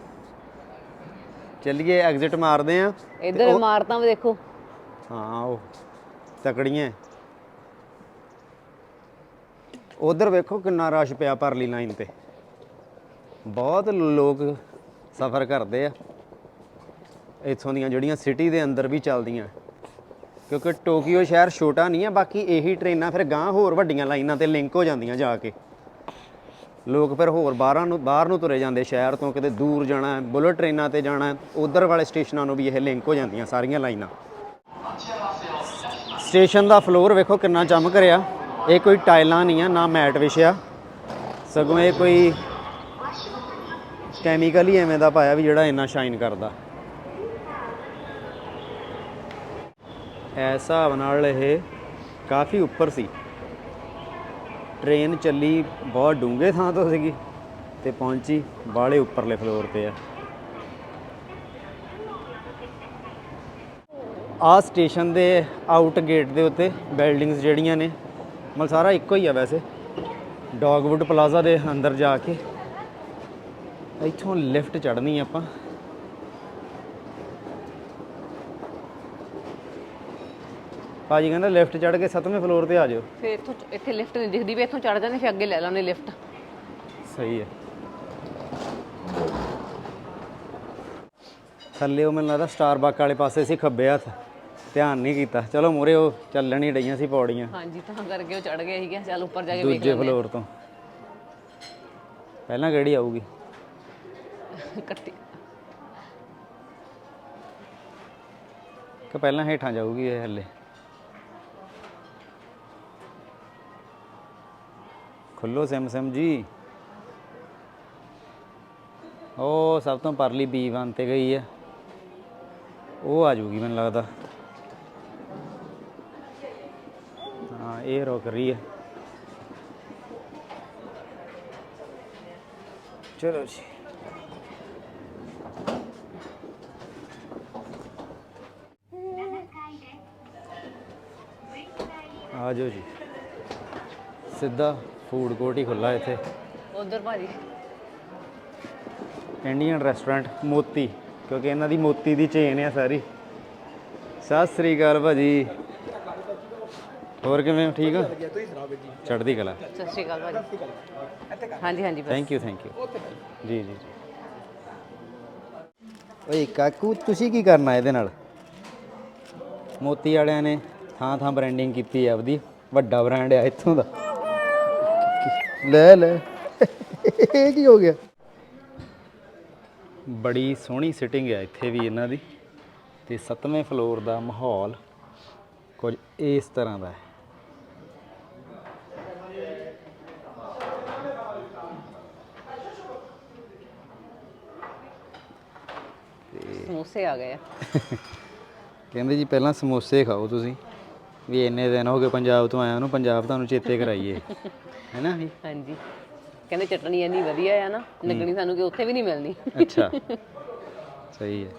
ਚੱਲੀਏ ਐਗਜ਼ਿਟ ਮਾਰਦੇ ਆ। ਇੱਧਰ ਇਮਾਰਤਾਂ ਵੀ ਦੇਖੋ। ਹਾਂ ਉਹ ਤਕੜੀਆਂ। ਉਧਰ ਵੇਖੋ ਕਿੰਨਾ ਰਸ਼ ਪਿਆ ਪਰਲੀ ਲਾਈਨ ਤੇ। ਬਹੁਤ ਲੋਕ ਸਫ਼ਰ ਕਰਦੇ ਆ। ਇੱਥੋਂ ਦੀਆਂ ਜਿਹੜੀਆਂ ਸਿਟੀ ਦੇ ਅੰਦਰ ਵੀ ਚੱਲਦੀਆਂ। ਕਿਉਂਕਿ ਟੋਕੀਓ ਸ਼ਹਿਰ ਛੋਟਾ ਨਹੀਂ ਹੈ ਬਾਕੀ ਇਹੀ ਟ੍ਰੇਨਾਂ ਫਿਰ ਗਾਂ ਹੋਰ ਵੱਡੀਆਂ ਲਾਈਨਾਂ ਤੇ ਲਿੰਕ ਹੋ ਜਾਂਦੀਆਂ ਜਾ ਕੇ। ਲੋਕ ਫਿਰ ਹੋਰ ਬਾਹਰਾਂ ਨੂੰ ਬਾਹਰ ਨੂੰ ਤੁਰੇ ਜਾਂਦੇ ਸ਼ਹਿਰ ਤੋਂ ਕਿਤੇ ਦੂਰ ਜਾਣਾ ਹੈ, ਬੁਲਟ ਟ੍ਰੇਨਾਂ ਤੇ ਜਾਣਾ ਹੈ, ਉਧਰ ਵਾਲੇ ਸਟੇਸ਼ਨਾਂ ਨੂੰ ਵੀ ਇਹ ਲਿੰਕ ਹੋ ਜਾਂਦੀਆਂ ਸਾਰੀਆਂ ਲਾਈਨਾਂ। ਸਟੇਸ਼ਨ ਦਾ ਫਲੋਰ ਵੇਖੋ ਕਿੰਨਾ ਚਮਕ ਰਿਹਾ। ਇਹ ਕੋਈ ਟਾਈਲਾਂ ਨਹੀਂ ਆ ਨਾ ਮੈਟ ਵਿਛਿਆ। ਸਗੋਂ ਇਹ ਕੋਈ ਕੈਮੀਕਲ ਹੀ ਐਵੇਂ ਦਾ ਪਾਇਆ ਵੀ ਜਿਹੜਾ ਇੰਨਾ ਸ਼ਾਈਨ ਕਰਦਾ। ਐਸ ਹਿਸਾਬ ਨਾਲ ਇਹ ਕਾਫੀ ਉੱਪਰ ਸੀ। ਟ੍ਰੇਨ ਚੱਲੀ ਬਹੁਤ ਡੂੰਘੇ ਥਾਂ ਤੋਂ ਸੀਗੀ ਤੇ ਪਹੁੰਚੀ ਬਾਹਲੇ ਉੱਪਰਲੇ ਫਲੋਰ ਤੇ ਆ। ਆ ਸਟੇਸ਼ਨ ਦੇ ਆਊਟ ਗੇਟ ਦੇ ਉੱਤੇ ਬਿਲਡਿੰਗਸ ਜਿਹੜੀਆਂ ਨੇ, ਮਤਲਬ ਸਾਰਾ ਇੱਕੋ ਹੀ ਆ ਵੈਸੇ। ਡੌਗਵੁੱਡ ਪਲਾਜ਼ਾ ਦੇ ਅੰਦਰ ਜਾ ਕੇ ਇੱਥੋਂ ਲਿਫਟ ਚੜ੍ਹਨੀ ਆਪਾਂ। ਭਾਜੀ ਕਹਿੰਦਾ ਲਿਫਟ ਚੜ੍ਹ ਕੇ 7ਵੇਂ ਫਲੋਰ ਤੇ ਆ ਜਾਓ ਫੇਰ ਇੱਥੋਂ ਇੱਥੇ ਲਿਫਟ ਨਹੀਂ ਦਿਖਦੀ ਵੀ ਇੱਥੋਂ ਚੜ ਜਾਂਦੇ ਫਿਰ ਅੱਗੇ ਲੈ ਲਾਂਗੇ ਲਿਫਟ। ਸਹੀ ਹੈ। ਥੱਲੇ ਉਹ ਮੈਨੂੰ ਲੱਗਦਾ ਸਟਾਰਬਕ ਵਾਲੇ ਪਾਸੇ ਸੀ ਖੱਬੇ ਹੱਥ। ਧਿਆਨ ਨਹੀਂ ਕੀਤਾ। ਚਲੋ ਮੂਰੇ ਉਹ ਚੱਲਣ ਹੀ ਡਈਆਂ ਸੀ ਪੌੜੀਆਂ। ਹਾਂਜੀ ਤਾਂ ਕਰਕੇ ਉਹ ਚੜ ਗਏ ਸੀਗੇ। ਚੱਲ ਉੱਪਰ ਜਾ ਕੇ ਵੇਖ ਦੂਜੇ ਲੈਂਦੇ ਫਲੋਰ ਤੋਂ। ਪਹਿਲਾਂ ਕਿਹੜੀ ਆਊਗੀ। ਕੱਟੀ। ਕਿ ਪਹਿਲਾਂ ਹੇਠਾਂ ਜਾਊਗੀ ਇਹ ਹੱਲੇ। ਖੁੱਲੋ ਸਿਮ ਸਿਮ ਜੀ। ਉਹ ਸਭ ਤੋਂ ਪਰਲੀ B1 ਤੇ ਗਈ ਹੈ ਉਹ ਆ ਜੂਗੀ ਮੈਨੂੰ ਲੱਗਦਾ। ਹਾਂ, ਇਹ ਰੁਕ ਰਹੀ ਹੈ ਚਲੋ ਜੀ। ਆ ਜਾਓ ਜੀ। ਸਿੱਧਾ। ਫੂਡ ਕੋਰਟ ਹੀ ਖੁੱਲਾ ਇੱਥੇ। ਉਧਰ ਭਾਜੀ। ਇੰਡੀਅਨ ਰੈਸਟੋਰੈਂਟ ਮੋਤੀ ਕਿਉਂਕਿ ਇਹਨਾਂ ਦੀ ਮੋਤੀ ਦੀ ਚੇਨ ਆ ਸਾਰੀ। ਸਤਿ ਸ੍ਰੀ ਅਕਾਲ ਭਾਜੀ। ਹੋਰ ਕਿਵੇਂ ਹੋ? ਠੀਕ ਹੋ? ਚੜ੍ਹਦੀ ਕਲਾ। ਸਤਿ ਸ਼੍ਰੀ ਅਕਾਲ ਭਾਜੀ। ਹਾਂਜੀ ਹਾਂਜੀ ਬਸ। ਥੈਂਕ ਯੂ ਥੈਂਕ ਯੂ ਜੀ ਜੀ ਜੀ। ਓਏ ਕਾਕੂ ਤੁਸੀਂ ਕੀ ਕਰਨਾ ਇਹਦੇ ਨਾਲ? ਮੋਤੀ ਵਾਲਿਆਂ ਨੇ ਥਾਂ ਥਾਂ ਬ੍ਰਾਂਡਿੰਗ ਕੀਤੀ ਹੈ ਆਪਦੀ। ਵੱਡਾ ਬ੍ਰਾਂਡ ਆ ਇੱਥੋਂ ਦਾ। ਲੈ ਲੈ। ਇਹ ਕੀ ਹੋ ਗਿਆ? ਬੜੀ ਸੋਹਣੀ ਸਿਟਿੰਗ ਹੈ ਇੱਥੇ ਵੀ ਇਹਨਾਂ ਦੀ। ਤੇ 7ਵੇਂ ਫਲੋਰ ਦਾ ਮਾਹੌਲ ਕੁਝ ਇਸ ਤਰ੍ਹਾਂ ਦਾ ਹੈ। ਸਮੋਸੇ ਆ ਗਏ ਆ। ਕਹਿੰਦੇ ਜੀ ਪਹਿਲਾਂ ਸਮੋਸੇ ਖਾਓ ਤੁਸੀਂ। ਵੀ ਇੰਨੇ ਦਿਨ ਹੋ ਗਏ ਪੰਜਾਬ ਤੋਂ ਆਇਆ ਨੂੰ ਪੰਜਾਬ ਤੁਹਾਨੂੰ ਚੇਤੇ ਕਰਾਈਏ। ਹੈਨਾ ਜੀ ਹਾਂਜੀ। ਕਹਿੰਦੇ ਚਟਣੀ ਇੰਨੀ ਵਧੀਆ ਆ ਨਾ ਲੱਗਣੀ ਸਾਨੂੰ ਕਿ ਉੱਥੇ ਵੀ ਨਹੀਂ ਮਿਲਣੀ। ਅੱਛਾ। ਸਹੀ ਹੈ।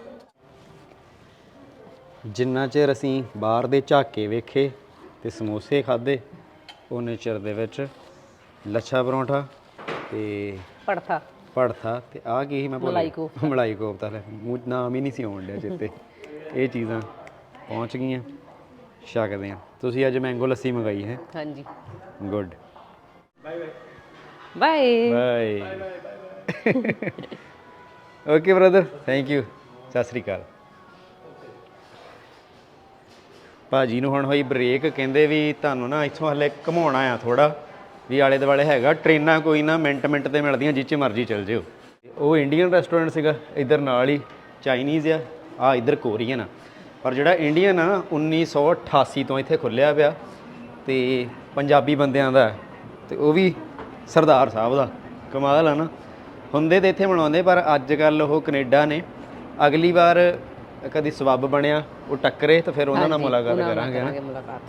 ਜਿੰਨਾ ਚਿਰ ਅਸੀਂ ਬਾਹਰ ਦੇ ਝਾਕੇ ਵੇਖੇ ਤੇ ਸਮੋਸੇ ਖਾਦੇ ਉਹਨੇ ਚਿਰ ਦੇ ਵਿੱਚ ਲੱਛਾ ਪਰੌਂਠਾ ਤੇ ਪੜਥਾ। ਪੜਥਾ ਤੇ ਆ ਕੀ ਸੀ ਮੈਂ ਭੁੱਲ ਮਲਾਈ ਗਿਆ। ਮਲਾਈ ਕੋਫਤਾ ਲੈ। ਮੂੰਹ ਨਾਮ ਹੀ ਨਹੀਂ ਸੀ ਆਉਣ ਡਿਆ ਚਿੱਤੇ। ਇਹ ਚੀਜ਼ਾਂ ਪਹੁੰਚ ਗਈਆਂ। ਛਕਦੇ ਆ ਤੁਸੀਂ ਅੱਜ ਮੈਂਗੋ ਲੱਸੀ ਮੰਗਾਈ ਹੈ। ਹਾਂਜੀ। Good. Bye bye okay brother thank you Sat Sri Akal ਭਾਜੀ ਨੂੰ ਹੁਣ ਹੋਈ ਬ੍ਰੇਕ ਕਹਿੰਦੇ ਵੀ ਤੁਹਾਨੂੰ ਨਾ ਇੱਥੋਂ ਹਲੇ ਘਮਾਉਣਾ ਆ ਥੋੜਾ ਵੀ ਆਲੇ ਦੁਆਲੇ ਹੈਗਾ ਟ੍ਰੇਨਾਂ ਕੋਈ ਨਾ ਮਿੰਟ ਮਿੰਟ ਤੇ ਮਿਲਦੀਆਂ ਜਿੱਚ ਮਰਜ਼ੀ ਚਲ ਜਿਓ ਉਹ ਇੰਡੀਅਨ ਰੈਸਟੋਰੈਂਟ ਸੀਗਾ ਇੱਧਰ ਨਾਲ ਹੀ ਚਾਈਨੀਜ਼ ਆ ਆ ਇੱਧਰ ਕੋਰੀਅਨ ਆ ਪਰ ਜਿਹੜਾ ਇੰਡੀਅਨ ਆ ਨਾ 1988 ਤੋਂ ਇੱਥੇ ਖੁੱਲਿਆ ਪਿਆ ਤੇ ਪੰਜਾਬੀ ਬੰਦਿਆਂ ਦਾ। ਤੇ ਉਹ ਵੀ ਸਰਦਾਰ ਸਾਹਿਬ ਦਾ ਕਮਾਲ ਆ ਨਾ। ਹੁੰਦੇ ਤੇ ਇੱਥੇ ਮਨਾਉਂਦੇ ਪਰ ਅੱਜ ਕੱਲ ਉਹ ਕੈਨੇਡਾ ਨੇ। ਅਗਲੀ ਵਾਰ ਕਦੀ ਸਬੱਬ ਬਣਿਆ ਉਹ ਟੱਕਰੇ ਤਾਂ ਫਿਰ ਉਹਨਾਂ ਨਾਲ ਮੁਲਾਕਾਤ ਕਰਾਂਗੇ ਨਾ। ਮੁਲਾਕਾਤ।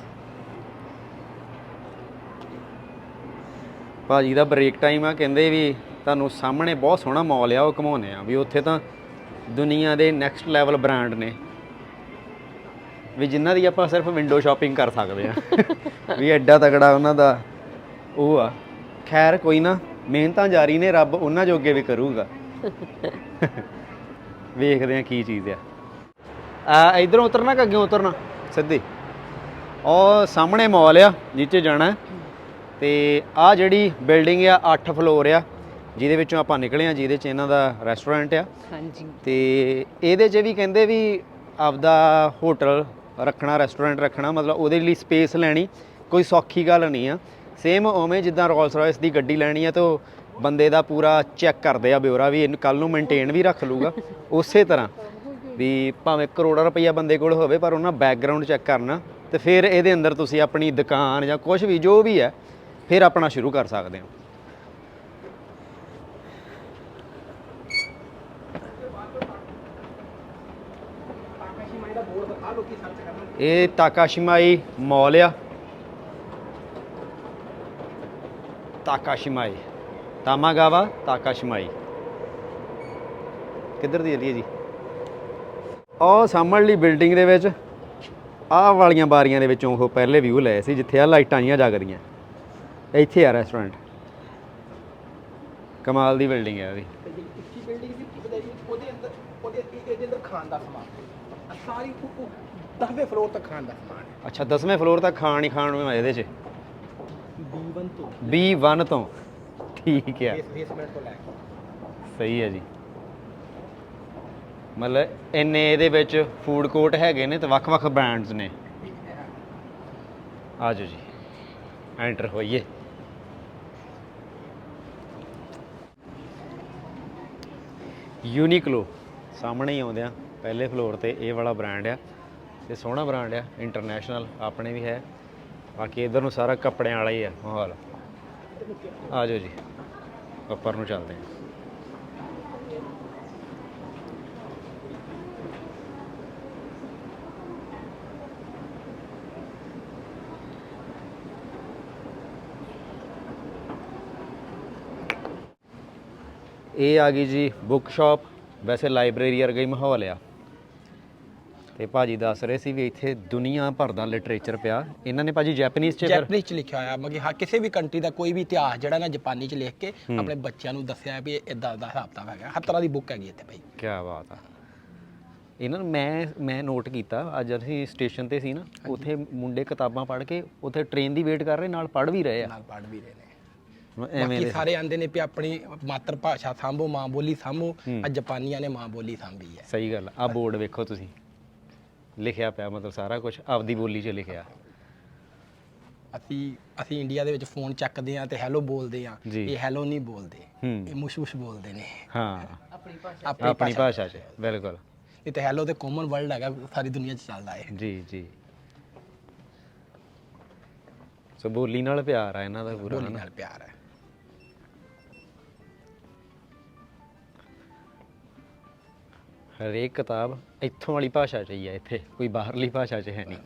ਭਾਜੀ ਦਾ ਬ੍ਰੇਕ ਟਾਈਮ ਆ ਕਹਿੰਦੇ ਵੀ ਤੁਹਾਨੂੰ ਸਾਹਮਣੇ ਬਹੁਤ ਸੋਹਣਾ ਮਾਲ ਆ ਉਹ ਘਮਾਉਨੇ ਆ। ਵੀ ਉੱਥੇ ਤਾਂ ਦੁਨੀਆ ਦੇ ਨੈਕਸਟ ਲੈਵਲ ਬ੍ਰਾਂਡ ਨੇ। ਵੀ ਜਿਨ੍ਹਾਂ ਦੀ ਆਪਾਂ ਸਿਰਫ ਵਿੰਡੋ ਸ਼ਾਪਿੰਗ ਕਰ ਸਕਦੇ ਆ। ਵੀ ਐਡਾ ਤਗੜਾ ਉਹਨਾਂ ਦਾ ਉਹ ਆ। ਖੈਰ ਕੋਈ ਨਾ ਮਿਹਨਤਾਂ ਜਾਰੀ ਨੇ ਰੱਬ ਉਹਨਾਂ ਜੋਗੇ ਵੀ ਕਰੂਗਾ। ਵੇਖਦੇ ਆ ਕੀ ਚੀਜ਼ ਆ। ਆ ਇਧਰੋਂ ਉਤਰਨਾ ਕਿ ਅੱਗੇ ਉਤਰਨਾ? ਸਿੱਧੀ। ਉਹ ਸਾਹਮਣੇ ਮਾਲ ਆ ਜਿੱਥੇ ਜਾਣਾ। ਤੇ ਆ ਜਿਹੜੀ ਬਿਲਡਿੰਗ ਆ 8 ਫਲੋਰ ਆ ਜਿਹਦੇ ਵਿੱਚੋਂ ਆਪਾਂ ਨਿਕਲੇ ਆ ਜਿਹਦੇ ਚ ਇਹਨਾਂ ਦਾ ਰੈਸਟੋਰੈਂਟ ਆ। ਹਾਂਜੀ। ਤੇ ਇਹਦੇ 'ਚ ਵੀ ਕਹਿੰਦੇ ਵੀ ਆਪਦਾ ਹੋਟਲ ਰੱਖਣਾ ਰੈਸਟੋਰੈਂਟ ਰੱਖਣਾ ਮਤਲਬ ਉਹਦੇ ਲਈ ਸਪੇਸ ਲੈਣੀ ਕੋਈ ਸੌਖੀ ਗੱਲ ਨਹੀਂ ਆ। ਸੇਮ ਉਵੇਂ ਜਿੱਦਾਂ ਰੋਲਸ ਰਾਇਸ ਦੀ ਗੱਡੀ ਲੈਣੀ ਹੈ ਤਾਂ ਉਹ ਬੰਦੇ ਦਾ ਪੂਰਾ ਚੈੱਕ ਕਰਦੇ ਆ ਬਿਉਰਾ ਵੀ ਇਹਨੂੰ ਕੱਲ ਨੂੰ ਮੇਨਟੇਨ ਵੀ ਰੱਖ ਲੂਗਾ ਉਸੇ ਤਰ੍ਹਾਂ ਵੀ ਭਾਵੇਂ ਕਰੋੜਾਂ ਰੁਪਈਆ ਬੰਦੇ ਕੋਲ ਹੋਵੇ, ਪਰ ਉਹਨਾਂ ਬੈਕਗ੍ਰਾਉਂਡ ਚੈੱਕ ਕਰਨਾ ਤੇ ਫਿਰ ਇਹਦੇ ਅੰਦਰ ਤੁਸੀਂ ਆਪਣੀ ਦੁਕਾਨ ਜਾਂ ਕੁਝ ਵੀ, ਜੋ ਵੀ ਹੈ, ਫਿਰ ਆਪਣਾ ਸ਼ੁਰੂ ਕਰ ਸਕਦੇ ਹੋ। ਇਹ ਤਾਕਾਸ਼ਿਮਾਈ ਮਾਲ ਆ। ਤਾਕਾਸ਼ਿਮਾਈ। ਤਾਮਾਗਾਵਾ ਤਾਕਾਸ਼ਿਮਾਈ। ਕਿੱਧਰ ਦੀ ਏਰੀਆ ਜੀ? ਉਹ ਸਾਹਮਣਲੀ ਬਿਲਡਿੰਗ ਦੇ ਵਿੱਚ ਆਹ ਵਾਲੀਆਂ ਬਾਰੀਆਂ ਦੇ ਵਿੱਚੋਂ ਉਹ ਪਹਿਲੇ ਵਿਊ ਲਏ ਸੀ ਜਿੱਥੇ ਆ ਲਾਈਟਾਂ ਜੀਆਂ ਜਗਦੀਆਂ। ਇੱਥੇ ਆ ਰੈਸਟੋਰੈਂਟ ਕਮਾਲ ਦੀ ਬਿਲਡਿੰਗ ਹੈ ਉਹਦੀ ਇੱਕੀ ਬਿਲਡਿੰਗ ਸੀ ਉਹਦੇ ਉਹਦੇ ਅੰਦਰ ਉਹਦੇ ਇਹਦੇ ਅੰਦਰ ਖਾਣ ਦਾ ਸਮਾਨ ਸਾਰੀ 10ਵੇਂ ਫਲੋਰ ਤੱਕ ਖਾਣ ਦਾ ਸਮਾਨ ਹੈ। ਅੱਛਾ 10ਵੇਂ ਫਲੋਰ ਤੱਕ ਖਾਣ ਹੀ ਖਾਣ ਨੂੰ ਇਹਦੇ 'ਚ। B1 ਤੋਂ। B1 ਤੋਂ। ਠੀਕ ਹੈ ਬੇਸ ਬੇਸਮੈਂਟ ਤੋਂ ਲੈ ਕੇ। ਸਹੀ ਹੈ ਜੀ। ਮਤਲਬ ਇੰਨੇ ਇਹਦੇ ਵਿੱਚ ਫੂਡ ਕੋਰਟ ਹੈਗੇ ਨੇ ਤੇ ਵੱਖ-ਵੱਖ ਬ੍ਰਾਂਡਸ ਨੇ। ਆਜੋ ਜੀ। ਐਂਟਰ ਹੋਈਏ। ਯੂਨੀਕਲੋ ਸਾਹਮਣੇ ਹੀ ਆਉਂਦੇ ਆ ਪਹਿਲੇ ਫਲੋਰ ਤੇ ਇਹ ਵਾਲਾ ਬ੍ਰਾਂਡ ਆ। ਤੇ ਸੋਹਣਾ ਬ੍ਰਾਂਡ ਆ। ਇੰਟਰਨੈਸ਼ਨਲ ਆਪਣੇ ਵੀ ਹੈ। ਬਾਕੀ ਇਧਰ ਨੂੰ ਸਾਰਾ ਕੱਪੜਿਆਂ ਵਾਲਾ ਹੀ ਆ ਮਾਹੌਲ। ਆ ਜਾਓ ਜੀ। ਉੱਪਰ ਨੂੰ ਚੱਲਦੇ ਹਾਂ। ਇਹ ਆ ਗਈ ਜੀ ਬੁੱਕ ਸ਼ਾਪ ਵੈਸੇ ਲਾਇਬ੍ਰੇਰੀ ਵਰਗਾ ਹੀ ਮਾਹੌਲ ਆ। ਤੇ ਭਾਜੀ ਦੱਸ ਰਹੇ ਸੀ ਵੀ ਇੱਥੇ ਦੁਨੀਆ ਭਰ ਦਾ ਲਿਟਰੇਚਰ ਪਿਆ। ਇਹਨਾਂ ਨੇ ਭਾਜੀ ਜੈਪਨੀਜ਼ ਚ ਫਿਰ ਜੈਪਨੀਜ਼ ਚ ਲਿਖਿਆ ਹੋਇਆ ਮਤਲਬ ਹਾਂ ਕਿਸੇ ਵੀ ਕੰਟਰੀ ਦਾ ਕੋਈ ਵੀ ਇਤਿਹਾਸ ਜਿਹੜਾ ਨਾ ਜਾਪਾਨੀ ਚ ਲਿਖ ਕੇ ਆਪਣੇ ਬੱਚਿਆਂ ਨੂੰ ਦੱਸਿਆ ਵੀ ਇਦਾਂ ਦਾ ਹਿਸਾਬ ਕਿਤਾਬ ਹੈਗਾ। ਹਰ ਤਰ੍ਹਾਂ ਦੀ ਬੁੱਕ ਹੈਗੀ ਇੱਥੇ ਭਾਈ। ਕੀ ਬਾਤ ਆ। ਇਹਨਾਂ ਨੂੰ ਮੈਂ ਮੈਂ ਨੋਟ ਕੀਤਾ ਅੱਜ ਅਸੀਂ ਸਟੇਸ਼ਨ ਤੇ ਸੀ ਨਾ ਉੱਥੇ ਮੁੰਡੇ ਕਿਤਾਬਾਂ ਪੜ੍ਹ ਕੇ ਉੱਥੇ ਟ੍ਰੇਨ ਦੀ ਵੇਟ ਕਰ ਰਹੇ ਨਾਲ ਪੜ੍ਹ ਵੀ ਰਹੇ ਆ। ਨਾਲ ਪੜ੍ਹ ਵੀ ਰਹੇ ਨੇ। ਐਵੇਂ ਬਾਕੀ ਦੇ ਸਾਰੇ ਆਂਦੇ ਨੇ ਵੀ ਆਪਣੀ ਮਾਤਰ ਭਾਸ਼ਾ ਸਾਂਭੋ ਮਾਂ ਬੋਲੀ ਸਾਂਭੋ ਆ ਜਾਪਾਨੀਆਂ ਨੇ ਮਾਂ ਬੋਲੀ ਸਾਂਭੀ ਹੈ। ਸਹੀ ਗੱਲ ਆ। ਬੋਰਡ ਵੇਖੋ ਤੁਸੀਂ। ਲਿਖਿਆ ਪਿਆ ਮਤਲਬ ਸਾਰਾ ਕੁਝ ਆਪਦੀ ਬੋਲੀ 'ਚ ਲਿਖਿਆ। ਅਸੀਂ ਅਸੀਂ ਇੰਡੀਆ ਦੇ ਵਿੱਚ ਫੋਨ ਚੱਕਦੇ ਆ ਤੇ ਹੈਲੋ ਬੋਲਦੇ ਆ ਜੀ। ਇਹ ਹੈਲੋ ਨਹੀਂ ਬੋਲਦੇ। ਹੂੰ। ਇਹ ਮੁਸ਼-ਮੁਸ਼ ਬੋਲਦੇ ਨੇ। ਹਾਂ। ਆਪਣੀ ਭਾਸ਼ਾ। ਆਪਣੀ ਭਾਸ਼ਾ। 'ਚ ਬਿਲਕੁਲ। ਇਹ ਤੇ ਹੈਲੋ ਤੇ ਕਾਮਨ ਵਰਲਡ ਹੈਗਾ ਸਾਰੀ ਦੁਨੀਆ 'ਚ ਚੱਲਦਾ ਹੈ ਜੀ ਜੀ। ਸੋ ਬੋਲੀ ਨਾਲ ਪਿਆਰ ਆ ਇਹਨਾਂ ਦਾ ਪੂਰਾ ਬੋਲੀ ਨਾਲ ਪਿਆਰ ਹੈ। ਹਰੇਕ ਕਿਤਾਬ ਇੱਥੋਂ ਵਾਲੀ ਭਾਸ਼ਾ 'ਚ ਹੀ ਆ ਇੱਥੇ ਕੋਈ ਬਾਹਰਲੀ ਭਾਸ਼ਾ 'ਚ ਹੈ ਨਹੀਂ।